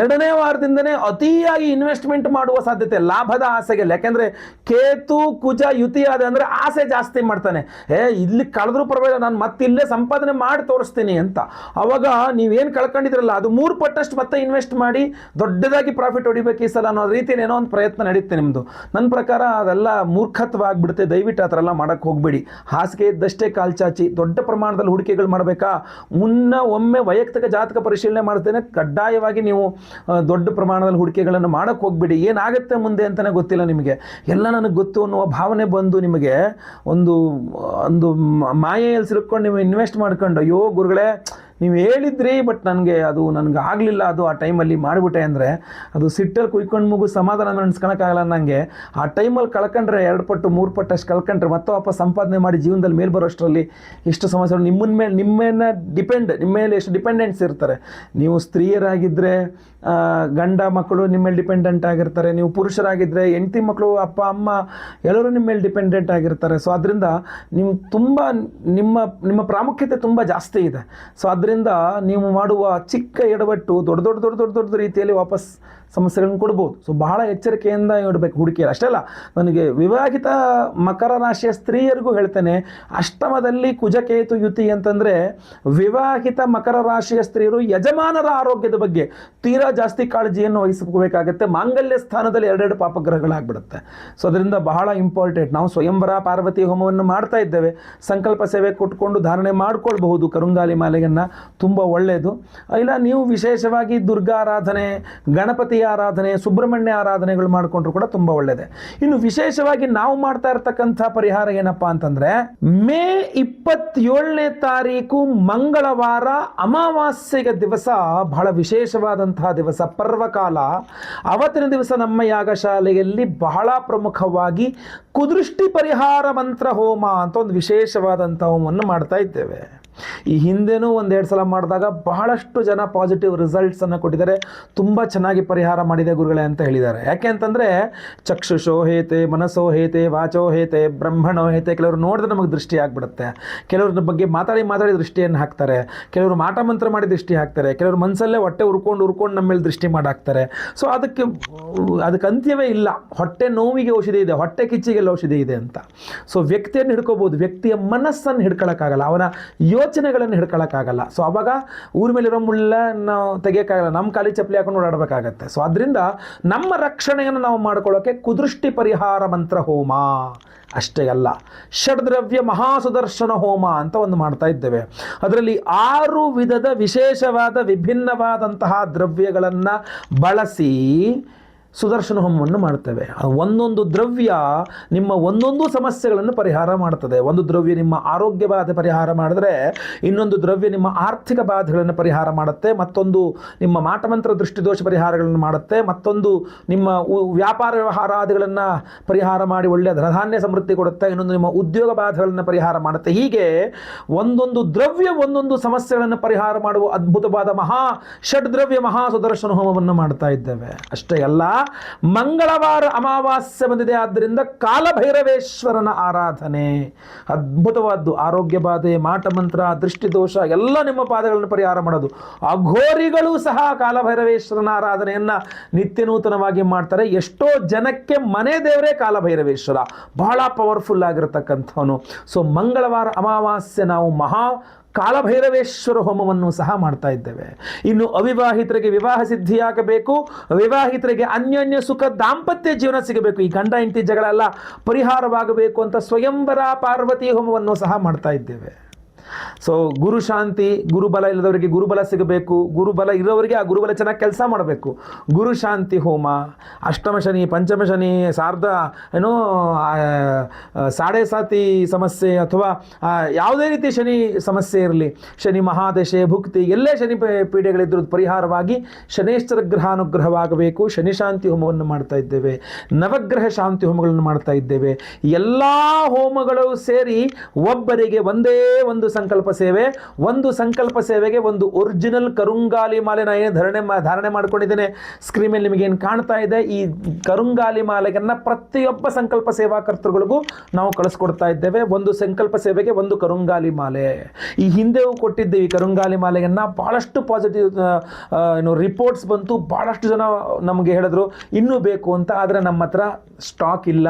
ಎರಡನೇ ವಾರದಿಂದನೇ ಅತಿಯಾಗಿ ಇನ್ವೆಸ್ಟ್ಮೆಂಟ್ ಮಾಡುವ ಸಾಧ್ಯತೆ, ಲಾಭದ ಆಸೆಗೆ. ಯಾಕೆಂದರೆ ಕೇತು, ಕುಜ, ಯುತಿ ಆದ ಅಂದರೆ ಆಸೆ ಜಾಸ್ತಿ ಮಾಡ್ತಾನೆ. ಏ, ಇಲ್ಲಿ ಕಳೆದ್ರೂ ಪರವಾಗಿಲ್ಲ, ನಾನು ಮತ್ತೆ ಇಲ್ಲೇ ಸಂಪಾದನೆ ಮಾಡಿ ತೋರಿಸ್ತೀನಿ ಅಂತ. ಅವಾಗ ನೀವೇನು ಕಳ್ಕೊಂಡಿದ್ರಲ್ಲ, ಅದು ಮೂರು ಪಟ್ಟಷ್ಟು ಮತ್ತೆ ಇನ್ವೆಸ್ಟ್ ಮಾಡಿ ದೊಡ್ಡದಾಗಿ ಪ್ರಾಫಿಟ್ ಹೊಡಿಬೇಕು ಈ ಸಲ ಅನ್ನೋ ರೀತಿಯಲ್ಲಿ ಏನೋ ಒಂದು ಪ್ರಯತ್ನ ನಡೀತೆ ನಿಮ್ಮದು ನನ್ನ ಪ್ರಕಾರ ಅದೆಲ್ಲ ಮೂರ್ಖತ್ವ ಆಗಿಬಿಡುತ್ತೆ. ದಯವಿಟ್ಟು ಆ ಥರ ಎಲ್ಲ ಮಾಡೋಕ್ಕೆ ಹೋಗಬೇಡಿ. ಹಾಸಿಗೆ ಇದ್ದಷ್ಟೇ ಕಾಲ್ಚಾಚಿ ದೊಡ್ಡ ಪ್ರಮಾಣದಲ್ಲಿ ಹೂಡಿಕೆಗಳು ಮಾಡಬೇಕಾ? ಮುನ್ನ ಒಮ್ಮೆ ವೈಯಕ್ತಿಕ ಜಾತಕ ಪರಿಶೀಲನೆ ಮಾಡ್ತೇನೆ ಕಡ್ಡಾಯವಾಗಿ ನೀವು ದೊಡ್ಡ ಪ್ರಮಾಣದಲ್ಲಿ ಹೂಡಿಕೆಗಳನ್ನು ಮಾಡೋಕ್ಕೆ ಹೋಗ್ಬಿಡಿ. ಏನಾಗುತ್ತೆ ಮುಂದೆ ಅಂತಲೇ ಗೊತ್ತಿಲ್ಲ ನಿಮಗೆ. ಎಲ್ಲ ನನಗೆ ಗೊತ್ತು ಅನ್ನುವ ಭಾವನೆ ಬಂದು ನಿಮಗೆ ಒಂದು ಒಂದು ಮಾಯೆಯಲ್ಲಿ ಸಿಲುಕೊಂಡು ನೀವು ಇನ್ವೆಸ್ಟ್ ಮಾಡ್ಕೊಂಡು, ಅಯ್ಯೋ ಗುರುಗಳೇ ನೀವು ಹೇಳಿದ್ರಿ ಬಟ್ ನನಗೆ ಅದು ನನಗೆ ಆಗಲಿಲ್ಲ, ಅದು ಆ ಟೈಮಲ್ಲಿ ಮಾಡಿಬಿಟ್ಟೆ ಅಂದರೆ ಅದು ಸಿಟ್ಟಲ್ಲಿ ಕುಯ್ಕೊಂಡು ಮುಗು ಸಮಾಧಾನ ನೆನೆಸ್ಕೊಳಕ್ಕಾಗಲ್ಲ ನನಗೆ ಆ ಟೈಮಲ್ಲಿ ಕಳ್ಕೊಂಡ್ರೆ ಎರಡು ಪಟ್ಟು, ಮೂರು ಪಟ್ಟು ಅಷ್ಟು ಕಳ್ಕೊಂಡ್ರೆ ಮತ್ತೆ ವಾಪಸ್ ಸಂಪಾದನೆ ಮಾಡಿ ಜೀವನದಲ್ಲಿ ಮೇಲೆ ಬರೋಷ್ಟರಲ್ಲಿ ಎಷ್ಟು ಸಮಸ್ಯೆಗಳು ನಿಮ್ಮನ್ನ ಮೇಲೆ ನಿಮ್ಮನ್ನ ಡಿಪೆಂಡ್ ನಿಮ್ಮ ಮೇಲೆ ಎಷ್ಟು ಡಿಪೆಂಡೆನ್ಸ್ ಇರ್ತಾರೆ. ನೀವು ಸ್ತ್ರೀಯರಾಗಿದ್ದರೆ ಗಂಡ ಮಕ್ಕಳು ನಿಮ್ಮ ಮೇಲೆ ಡಿಪೆಂಡೆಂಟ್ ಆಗಿರ್ತಾರೆ. ನೀವು ಪುರುಷರಾಗಿದ್ದರೆ ಹೆಂಡತಿ ಮಕ್ಕಳು, ಅಪ್ಪ, ಅಮ್ಮ ಎಲ್ಲರೂ ನಿಮ್ಮ ಮೇಲೆ ಡಿಪೆಂಡೆಂಟ್ ಆಗಿರ್ತಾರೆ. ಸೊ ಅದರಿಂದ ನಿಮ್ಮ ತುಂಬ, ನಿಮ್ಮ ನಿಮ್ಮ ಪ್ರಾಮುಖ್ಯತೆ ತುಂಬ ಜಾಸ್ತಿ ಇದೆ. ಸೊ ಅದರಿಂದ ನೀವು ಮಾಡುವ ಚಿಕ್ಕ ಎಡವಟ್ಟು ದೊಡ್ಡ ದೊಡ್ಡ ದೊಡ್ಡ ದೊಡ್ಡ ದೊಡ್ಡ ರೀತಿಯಲ್ಲಿ ವಾಪಸ್ ಸಮಸ್ಯೆಗಳನ್ನು ಕೊಡ್ಬೋದು. ಸೊ ಬಹಳ ಎಚ್ಚರಿಕೆಯಿಂದ ಇಡಬೇಕು ಹುಡುಕಿಯರು ಅಷ್ಟೇ ಅಲ್ಲ, ನನಗೆ ವಿವಾಹಿತ ಮಕರ ರಾಶಿಯ ಸ್ತ್ರೀಯರಿಗೂ ಹೇಳ್ತೇನೆ, ಅಷ್ಟಮದಲ್ಲಿ ಕುಜಕೇತು ಯುತಿ ಅಂತಂದರೆ ವಿವಾಹಿತ ಮಕರ ರಾಶಿಯ ಸ್ತ್ರೀಯರು ಯಜಮಾನರ ಆರೋಗ್ಯದ ಬಗ್ಗೆ ತೀರಾ ಜಾಸ್ತಿ ಕಾಳಜಿಯನ್ನು ವಹಿಸಬೇಕಾಗತ್ತೆ ಮಾಂಗಲ್ಯ ಸ್ಥಾನದಲ್ಲಿ ಎರಡೆರಡು ಪಾಪಗ್ರಹಗಳಾಗ್ಬಿಡುತ್ತೆ. ಸೊ ಅದರಿಂದ ಬಹಳ ಇಂಪಾರ್ಟೆಂಟ್ ನಾವು ಸ್ವಯಂವರ ಪಾರ್ವತಿ ಹೋಮವನ್ನು ಮಾಡ್ತಾ ಇದ್ದೇವೆ. ಸಂಕಲ್ಪ ಸೇವೆ ಕೊಟ್ಕೊಂಡು ಧಾರಣೆ ಮಾಡ್ಕೊಳ್ಬಹುದು. ಕರುಂಗಾಲಿ ಮಾಲೆಯನ್ನು ತುಂಬ ಒಳ್ಳೆಯದು ಇಲ್ಲ, ನೀವು ವಿಶೇಷವಾಗಿ ದುರ್ಗಾರಾಧನೆ, ಗಣಪತಿ ಆರಾಧನೆ, ಸುಬ್ರಹ್ಮಣ್ಯ ಆರಾಧನೆಗಳು ಮಾಡಿಕೊಂಡ್ರು ಕೂಡ ತುಂಬ ಒಳ್ಳೆಯದೆ ಇನ್ನು ವಿಶೇಷವಾಗಿ ನಾವು ಮಾಡ್ತಾ ಇರ್ತಕ್ಕಂಥ ಪರಿಹಾರ ಏನಪ್ಪಾ ಅಂತಂದ್ರೆ, ಮೇ ಇಪ್ಪತ್ತೇಳನೇ ತಾರೀಕು ಮಂಗಳವಾರ ಅಮಾವಾಸ್ಯೆಯ ದಿವಸ, ಬಹಳ ವಿಶೇಷವಾದಂತಹ ದಿವಸ, ಪರ್ವಕಾಲ. ಅವತ್ತಿನ ದಿವಸ ನಮ್ಮ ಯಾಗಶಾಲೆಯಲ್ಲಿ ಬಹಳ ಪ್ರಮುಖವಾಗಿ ಕುದೃಷ್ಟಿ ಪರಿಹಾರ ಮಂತ್ರ ಹೋಮ ಅಂತ ಒಂದು ವಿಶೇಷವಾದಂಥ ಹೋಮವನ್ನು ಮಾಡ್ತಾ ಇದ್ದೇವೆ. ಈ ಹಿಂದೆನೂ ಒಂದೆರಡು ಸಲ ಮಾಡಿದಾಗ ಬಹಳಷ್ಟು ಜನ ಪಾಸಿಟಿವ್ ರಿಸಲ್ಟ್ಸನ್ನು ಕೊಟ್ಟಿದ್ದಾರೆ. ತುಂಬ ಚೆನ್ನಾಗಿ ಪರಿಹಾರ ಮಾಡಿದೆ ಗುರುಗಳೇ ಅಂತ ಹೇಳಿದ್ದಾರೆ. ಯಾಕೆ ಅಂತಂದರೆ ಚಕ್ಷುಷೋ ಹೇತೆ ಮನಸ್ಸೋ ಹೇತೆ, ವಾಚೋ ಹೇತೆ, ಬ್ರಹ್ಮಣೋ ಹೇತೆ ಕೆಲವರು ನೋಡಿದ್ರೆ ನಮಗೆ ದೃಷ್ಟಿ ಆಗ್ಬಿಡುತ್ತೆ. ಕೆಲವ್ರ ಬಗ್ಗೆ ಮಾತಾಡಿ ಮಾತಾಡಿ ದೃಷ್ಟಿಯನ್ನು ಹಾಕ್ತಾರೆ. ಕೆಲವರು ಮಾಟ ಮಂತ್ರ ಮಾಡಿ ದೃಷ್ಟಿ ಹಾಕ್ತಾರೆ. ಕೆಲವರು ಮನಸ್ಸಲ್ಲೇ ಹೊಟ್ಟೆ ಉರ್ಕೊಂಡು ಉರ್ಕೊಂಡು ನಮ್ಮ ಮೇಲೆ ದೃಷ್ಟಿ ಮಾಡಾಕ್ತಾರೆ. ಸೊ ಅದಕ್ಕೆ ಅದಕ್ಕೆ ಅಂತ್ಯವೇ ಇಲ್ಲ. ಹೊಟ್ಟೆ ನೋವಿಗೆ ಔಷಧಿ ಇದೆ. ಹೊಟ್ಟೆ ಕಿಚ್ಚಿಗೆಲ್ಲ ಔಷಧಿ ಇದೆ ಅಂತ. ಸೊ ವ್ಯಕ್ತಿಯನ್ನು ಹಿಡ್ಕೋಬೋದು ವ್ಯಕ್ತಿಯ ಮನಸ್ಸನ್ನು ಹಿಡ್ಕೊಳಕ್ಕಾಗಲ್ಲ. ಅವನ ಯೋಚನೆಗಳನ್ನು ಹಿಡ್ಕೊಳಕ್ಕಾಗಲ್ಲ. ಸೊ ಅವಾಗ ಊರ ಮೇಲಿರೋ ಮುಳ್ಳ ನಾವು ತೆಗಿಯೋಕ್ಕಾಗಲ್ಲ. ನಮ್ಮ ಖಾಲಿ ಚಪ್ಪಲಿ ಹಾಕೊಂಡು ಓಡಾಡಬೇಕಾಗತ್ತೆ. ಸೊ ಅದರಿಂದ ನಮ್ಮ ರಕ್ಷಣೆಯನ್ನು ನಾವು ಮಾಡ್ಕೊಳ್ಳೋಕೆ ಕುದೃಷ್ಟಿ ಪರಿಹಾರ ಮಂತ್ರ ಹೋಮ. ಅಷ್ಟೇ ಅಲ್ಲ. ಷಡ್ದ್ರವ್ಯ ಮಹಾಸುದರ್ಶನ ಹೋಮ ಅಂತ ಒಂದು ಮಾಡ್ತಾ ಇದ್ದೇವೆ. ಅದರಲ್ಲಿ ಆರು ವಿಧದ ವಿಶೇಷವಾದ ವಿಭಿನ್ನವಾದಂತಹ ದ್ರವ್ಯಗಳನ್ನು ಬಳಸಿ ಸುದರ್ಶನ ಹೋಮವನ್ನು ಮಾಡ್ತೇವೆ ಒಂದೊಂದು ದ್ರವ್ಯ ನಿಮ್ಮ ಒಂದೊಂದು ಸಮಸ್ಯೆಗಳನ್ನು ಪರಿಹಾರ ಮಾಡ್ತದೆ ಒಂದು ದ್ರವ್ಯ ನಿಮ್ಮ ಆರೋಗ್ಯ ಬಾಧೆ ಪರಿಹಾರ ಮಾಡಿದ್ರೆ, ಇನ್ನೊಂದು ದ್ರವ್ಯ ನಿಮ್ಮ ಆರ್ಥಿಕ ಬಾಧೆಗಳನ್ನು ಪರಿಹಾರ ಮಾಡುತ್ತೆ, ಮತ್ತೊಂದು ನಿಮ್ಮ ಮಾಟಮಂತ್ರ ದೃಷ್ಟಿದೋಷ ಪರಿಹಾರಗಳನ್ನು ಮಾಡುತ್ತೆ, ಮತ್ತೊಂದು ನಿಮ್ಮ ವ್ಯಾಪಾರ ವ್ಯವಹಾರಾದಿಗಳನ್ನು ಪರಿಹಾರ ಮಾಡಿ ಒಳ್ಳೆಯ ಧನಧಾನ್ಯ ಸಮೃದ್ಧಿ ಕೊಡುತ್ತೆ, ಇನ್ನೊಂದು ನಿಮ್ಮ ಉದ್ಯೋಗ ಬಾಧೆಗಳನ್ನು ಪರಿಹಾರ ಮಾಡುತ್ತೆ. ಹೀಗೆ ಒಂದೊಂದು ದ್ರವ್ಯ ಒಂದೊಂದು ಸಮಸ್ಯೆಗಳನ್ನು ಪರಿಹಾರ ಮಾಡುವ ಅದ್ಭುತವಾದ ಮಹಾ ಷಡ್ ದ್ರವ್ಯ ಮಹಾ ಸುದರ್ಶನ ಹೋಮವನ್ನು ಮಾಡ್ತಾ ಇದ್ದೇವೆ. ಅಷ್ಟೇ ಅಲ್ಲ ಮಂಗಳವಾರ ಅಮಾವಾಸ್ಯೆ ಬಂದಿದೆ. ಆದ್ದರಿಂದ ಕಾಲಭೈರವೇಶ್ವರನ ಆರಾಧನೆ. ಅದ್ಭುತವಾದ್ದು. ಆರೋಗ್ಯ ಬಾಧೆ ಮಾಟಮಂತ್ರ ದೃಷ್ಟಿದೋಷ ಎಲ್ಲ ನಿಮ್ಮ ಪಾದಗಳನ್ನು ಪರಿಹಾರ ಮಾಡೋದು. ಅಘೋರಿಗಳು ಸಹ ಕಾಲಭೈರವೇಶ್ವರನ ಆರಾಧನೆಯನ್ನ ನಿತ್ಯ ನೂತನವಾಗಿ ಮಾಡ್ತಾರೆ. ಎಷ್ಟೋ ಜನಕ್ಕೆ ಮನೆ ದೇವರೇ ಕಾಲಭೈರವೇಶ್ವರ. ಬಹಳ ಪವರ್ಫುಲ್ ಆಗಿರತಕ್ಕಂಥವನು. ಸೊ ಮಂಗಳವಾರ ಅಮಾವಾಸ್ಯೆ ನಾವು ಮಹಾ ಕಾಲಭೈರವೇಶ್ವರ ಹೋಮವನ್ನು ಸಹ ಮಾಡ್ತಾ ಇದ್ದೇವೆ. ಇನ್ನು ಅವಿವಾಹಿತರಿಗೆ ವಿವಾಹ ಸಿದ್ಧಿಯಾಗಬೇಕು. ವಿವಾಹಿತರಿಗೆ ಅನ್ಯೋನ್ಯ ಸುಖ, ದಾಂಪತ್ಯ ಜೀವನ ಸಿಗಬೇಕು. ಈ ಗಂಡ, ಹೆಂಡತಿ ಜಗಳೆಲ್ಲ, ಪರಿಹಾರವಾಗಬೇಕು ಅಂತ ಸ್ವಯಂವರ ಪಾರ್ವತಿ ಹೋಮವನ್ನು ಸಹ ಮಾಡ್ತಾ ಇದ್ದೇವೆ. ಸೊ ಗುರು ಶಾಂತಿ ಗುರುಬಲ ಇಲ್ಲದವರಿಗೆ ಗುರುಬಲ ಸಿಗಬೇಕು. ಗುರುಬಲ ಇರೋವರಿಗೆ ಆ ಗುರುಬಲ ಚೆನ್ನಾಗಿ ಕೆಲಸ ಮಾಡಬೇಕು. ಗುರು ಶಾಂತಿ ಹೋಮ, ಅಷ್ಟಮ ಶನಿ, ಪಂಚಮ ಶನಿ, ಸಾರ್ಧ, ಏನೋ ಸಾಡೆ ಸಾತಿ ಸಮಸ್ಯೆ ಅಥವಾ ಯಾವುದೇ ರೀತಿ ಶನಿ ಸಮಸ್ಯೆ ಇರಲಿ, ಶನಿ ಮಹಾದಶೆ, ಭುಕ್ತಿ, ಎಲ್ಲೇ ಶನಿ ಪೀಡೆಗಳಿದ್ದರೂ ಪರಿಹಾರವಾಗಿ ಶನೇಶ್ವರ ಗ್ರಹಾನುಗ್ರಹವಾಗಬೇಕು. ಶನಿ ಶಾಂತಿ ಹೋಮವನ್ನು ಮಾಡ್ತಾ ಇದ್ದೇವೆ. ನವಗ್ರಹ ಶಾಂತಿ ಹೋಮಗಳನ್ನು ಮಾಡ್ತಾ ಇದ್ದೇವೆ. ಎಲ್ಲ ಹೋಮಗಳು ಸೇರಿ ಒಬ್ಬರಿಗೆ ಒಂದೇ ಒಂದು ಸಂಕಲ್ಪ ಸೇವೆ, ಒಂದು ಸಂಕಲ್ಪ ಸೇವೆಗೆ ಒಂದು ಒರಿಜಿನಲ್ ಕರುಂಗಾಲಿ ಮಾಲೆ ನಾನು ಏನು ಧಾರಣೆ ಧಾರಣೆ ಮಾಡ್ಕೊಂಡಿದ್ದೇನೆ. ಸ್ಕ್ರೀನ್ ಮೇಲೆ ನಿಮಗೆ ಏನು ಕಾಣ್ತಾ ಇದೆ? ಈ ಕರುಂಗಾಲಿ ಮಾಲೆಗನ್ನ ಪ್ರತಿಯೊಬ್ಬ ಸಂಕಲ್ಪ ಸೇವಾಕರ್ತರುಗಳಿಗೂ ನಾವು ಕಳಿಸ್ಕೊಡ್ತಾ ಇದ್ದೇವೆ. ಒಂದು ಸಂಕಲ್ಪ ಸೇವೆಗೆ ಒಂದು ಕರುಂಗಾಲಿ ಮಾಲೆ. ಈ ಹಿಂದೆವು ಕೊಟ್ಟಿದ್ದೇವೆ ಈ ಕರುಂಗಾಲಿ ಮಾಲೆಯನ್ನು. ಭಾಳಷ್ಟು ಪಾಸಿಟಿವ್ ಏನು ರಿಪೋರ್ಟ್ಸ್ ಬಂತು. ಭಾಳಷ್ಟು ಜನ ನಮಗೆ ಹೇಳಿದ್ರು, ಇನ್ನೂ ಬೇಕು ಅಂತ. ಆದರೆ ನಮ್ಮ ಹತ್ರ ಸ್ಟಾಕ್ ಇಲ್ಲ.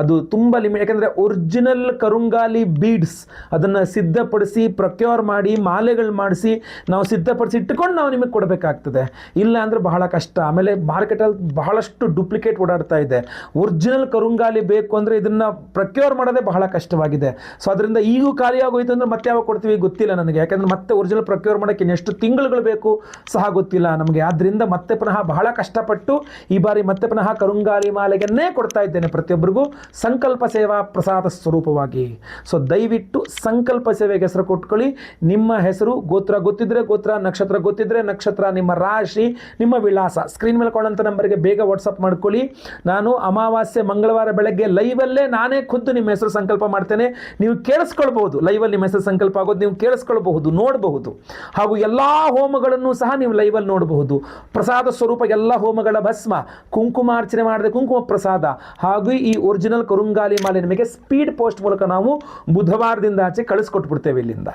ಅದು ತುಂಬ ಲಿಮಿಟ್ ಯಾಕಂದರೆ ಒರಿಜಿನಲ್ ಕರುಂಗಾಲಿ ಬೀಡ್ಸ್ ಅದನ್ನು ಸಿದ್ಧಪಡಿಸಿ ಪ್ರೊಕ್ಯೂರ್ ಮಾಡಿ, ಮಾಲೆಗಳು ಮಾಡಿಸಿ ನಾವು ಸಿದ್ಧಪಡಿಸಿ ಇಟ್ಟುಕೊಂಡು ನಾವು ನಿಮಗೆ ಕೊಡಬೇಕಾಗ್ತದೆ. ಇಲ್ಲ ಅಂದರೆ ಬಹಳ ಕಷ್ಟ. ಆಮೇಲೆ ಮಾರ್ಕೆಟಲ್ಲಿ ಬಹಳಷ್ಟು ಡೂಪ್ಲಿಕೇಟ್ ಓಡಾಡ್ತಾ ಇದೆ. ಒರಿಜಿನಲ್ ಕರುಂಗಾಲಿ ಬೇಕು ಅಂದರೆ ಇದನ್ನು ಪ್ರೊಕ್ಯೂರ್ ಮಾಡೋದೇ ಬಹಳ ಕಷ್ಟವಾಗಿದೆ. ಸೊ ಅದರಿಂದ ಈಗೂ ಖಾಲಿ ಆಗೋಯ್ತು ಅಂದರೆ ಮತ್ತೆ ಯಾವಾಗ ಕೊಡ್ತೀವಿ ಗೊತ್ತಿಲ್ಲ ನನಗೆ. ಯಾಕಂದರೆ ಮತ್ತೆ ಒರಿಜಿನಲ್ ಪ್ರೊಕ್ಯೂರ್ ಮಾಡೋಕ್ಕೆ ಇನ್ನೆಷ್ಟು ತಿಂಗಳುಗಳು ಬೇಕು ಸಹ ಗೊತ್ತಿಲ್ಲ ನಮಗೆ. ಆದ್ದರಿಂದ ಮತ್ತೆ ಪುನಃ ಬಹಳ ಕಷ್ಟಪಟ್ಟು ಈ ಬಾರಿ ಮತ್ತೆ ಪುನಃ ಕರುಂಗಾಲಿ ಮಾಲೆಗನ್ನೇ ಕೊಡ್ತಾ ಇದ್ದೇನೆ ಪ್ರತಿಯೊಬ್ಬರಿಗೂ. ಸಂಕಲ್ಪ ಸೇವಾ ಪ್ರಸಾದ ಸ್ವರೂಪವಾಗಿ. ಸೊ ದಯವಿಟ್ಟು ಸಂಕಲ್ಪ ಸೇವೆಗೆ ಹೆಸರು ಕೊಟ್ಕೊಳ್ಳಿ. ನಿಮ್ಮ ಹೆಸರು ಗೋತ್ರ ಗೊತ್ತಿದ್ರೆ ಗೋತ್ರ, ನಕ್ಷತ್ರ ಗೊತ್ತಿದ್ರೆ ನಕ್ಷತ್ರ. ನಿಮ್ಮ ರಾಶಿ, ನಿಮ್ಮ ವಿಳಾಸ. ಸ್ಕ್ರೀನ್ ಮೇಲೆ ಕೊಡೋಂಥ ನಂಬರ್ಗೆ ಬೇಗ ವಾಟ್ಸಪ್ ಮಾಡ್ಕೊಳ್ಳಿ. ನಾನು ಅಮಾವಾಸ್ಯೆ, ಮಂಗಳವಾರ ಬೆಳಗ್ಗೆ ಲೈವಲ್ಲೇ ನಾನೇ ಖುದ್ದು ನಿಮ್ಮ ಹೆಸರು ಸಂಕಲ್ಪ ಮಾಡ್ತೇನೆ. ನೀವು ಕೇಳಿಸ್ಕೊಳ್ಬಹುದು. ಲೈವಲ್ಲಿ ನಿಮ್ಮ ಹೆಸರು ಸಂಕಲ್ಪ ಆಗೋದು ನೀವು ಕೇಳಿಸ್ಕೊಳ್ಬಹುದು, ನೋಡಬಹುದು. ಹಾಗೂ ಎಲ್ಲ ಹೋಮಗಳನ್ನು ಸಹ ನೀವು ಲೈವಲ್ಲಿ ನೋಡಬಹುದು. ಪ್ರಸಾದ ಸ್ವರೂಪ ಎಲ್ಲ ಹೋಮಗಳ ಭಸ್ಮ ಕುಂಕುಮಾರ್ಚನೆ ಮಾಡಿದ ಕುಂಕುಮ ಪ್ರಸಾದ. ಹಾಗೂ ಈ ಒರಿಜಿನಲ್ ಕರುಂಗಾಲಿ ಮಾಲೆ ನಿಮಗೆ ಸ್ಪೀಡ್ ಪೋಸ್ಟ್ ಮೂಲಕ ನಾವು ಬುಧವಾರದಿಂದ ಆಚೆ ಕಳಿಸ್ಕೊಟ್ಬಿಡ್ತೇವೆ. ಇಲ್ಲಿಂದ.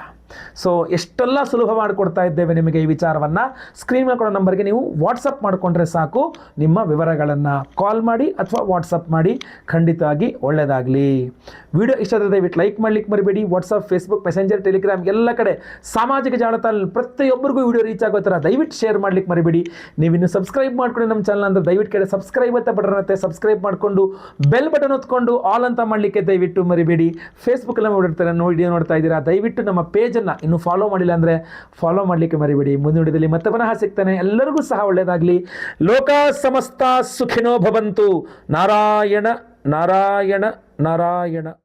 ಸೊ ಎಷ್ಟೆಲ್ಲ ಸುಲಭ ಮಾಡಿಕೊಡ್ತಾ ಇದ್ದೇವೆ ನಿಮಗೆ ಈ ವಿಚಾರವನ್ನು? ಸ್ಕ್ರೀನ್ ಮೇಲೆ ಕೊಡೋ ನಂಬರ್ಗೆ ನೀವು ವಾಟ್ಸಪ್ ಮಾಡಿಕೊಂಡ್ರೆ ಸಾಕು. ನಿಮ್ಮ ವಿವರಗಳನ್ನು ಕಾಲ್ ಮಾಡಿ ಅಥವಾ ವಾಟ್ಸಪ್ ಮಾಡಿ. ಖಂಡಿತವಾಗಿ ಒಳ್ಳೆಯದಾಗಲಿ ವಿಡಿಯೋ ಇಷ್ಟ ಆದರೆ ದಯವಿಟ್ಟು ಲೈಕ್ ಮಾಡ್ಲಿಕ್ಕೆ ಮರಿಬೇಡಿ. ವಾಟ್ಸಪ್ ಫೇಸ್ಬುಕ್ ಮೆಸೆಂಜರ್ ಟೆಲಿಗ್ರಾಮ್ ಎಲ್ಲ ಕಡೆ ಸಾಮಾಜಿಕ ಜಾಲತಾಣ ಪ್ರತಿಯೊಬ್ಬರಿಗೂ ವಿಡಿಯೋ ರೀಚ್ ಆಗೋ ಥರ ದಯವಿಟ್ಟು ಶೇರ್ ಮಾಡ್ಲಿಕ್ಕೆ ಮರಿಬೇಡಿ. ನೀವು ಇನ್ನು ಸಬ್ಸ್ಕ್ರೈಬ್ ಮಾಡ್ಕೊಂಡು ನಮ್ಮ ಚಾನಲ್ ಅಂದರೆ ದಯವಿಟ್ಟು ಕಡೆ ಸಬ್ಸ್ಕ್ರೈಬ್ ಅಂತ ಬಟನ್ ಅಂತ ಸಬ್ಸ್ಕ್ರೈಬ್ ಮಾಡಿಕೊಂಡು ಬೆಲ್ ಬಟನ್ ಹೊತ್ಕೊಂಡು ಆಲ್ ಅಂತ ಮಾಡಲಿಕ್ಕೆ ದಯವಿಟ್ಟು ಮರಿಬೇಡಿ. ಫೇಸ್ಬುಕ್ಕಲ್ಲಿ ನೋಡಿರ್ತಾರೆ, ನೋಡಿ ನೋಡ್ತಾ ಇದ್ದೀರಾ. ದಯವಿಟ್ಟು ನಮ್ಮ ಪೇಜನ್ನು ಇನ್ನು ಫಾಲೋ ಮಾಡಿಲ್ಲ ಅಂದರೆ ಫಾಲೋ ಮಾಡಲಿಕ್ಕೆ ಮರಿಬೇಡಿ. ಮುಂದಿನ ವಿಡಿಯೋದಲ್ಲಿ ಮತ್ತೆ ಪುನಃ ಸಿಗ್ತಾನೆ. ಎಲ್ಲರಿಗೂ ಸಹ ಒಳ್ಳೆಯದಾಗಲಿ ಲೋಕ ಸಮಸ್ತ ಸುಖಿನೋ ಭವಂತು. ನಾರಾಯಣ ನಾರಾಯಣ ನಾರಾಯಣ.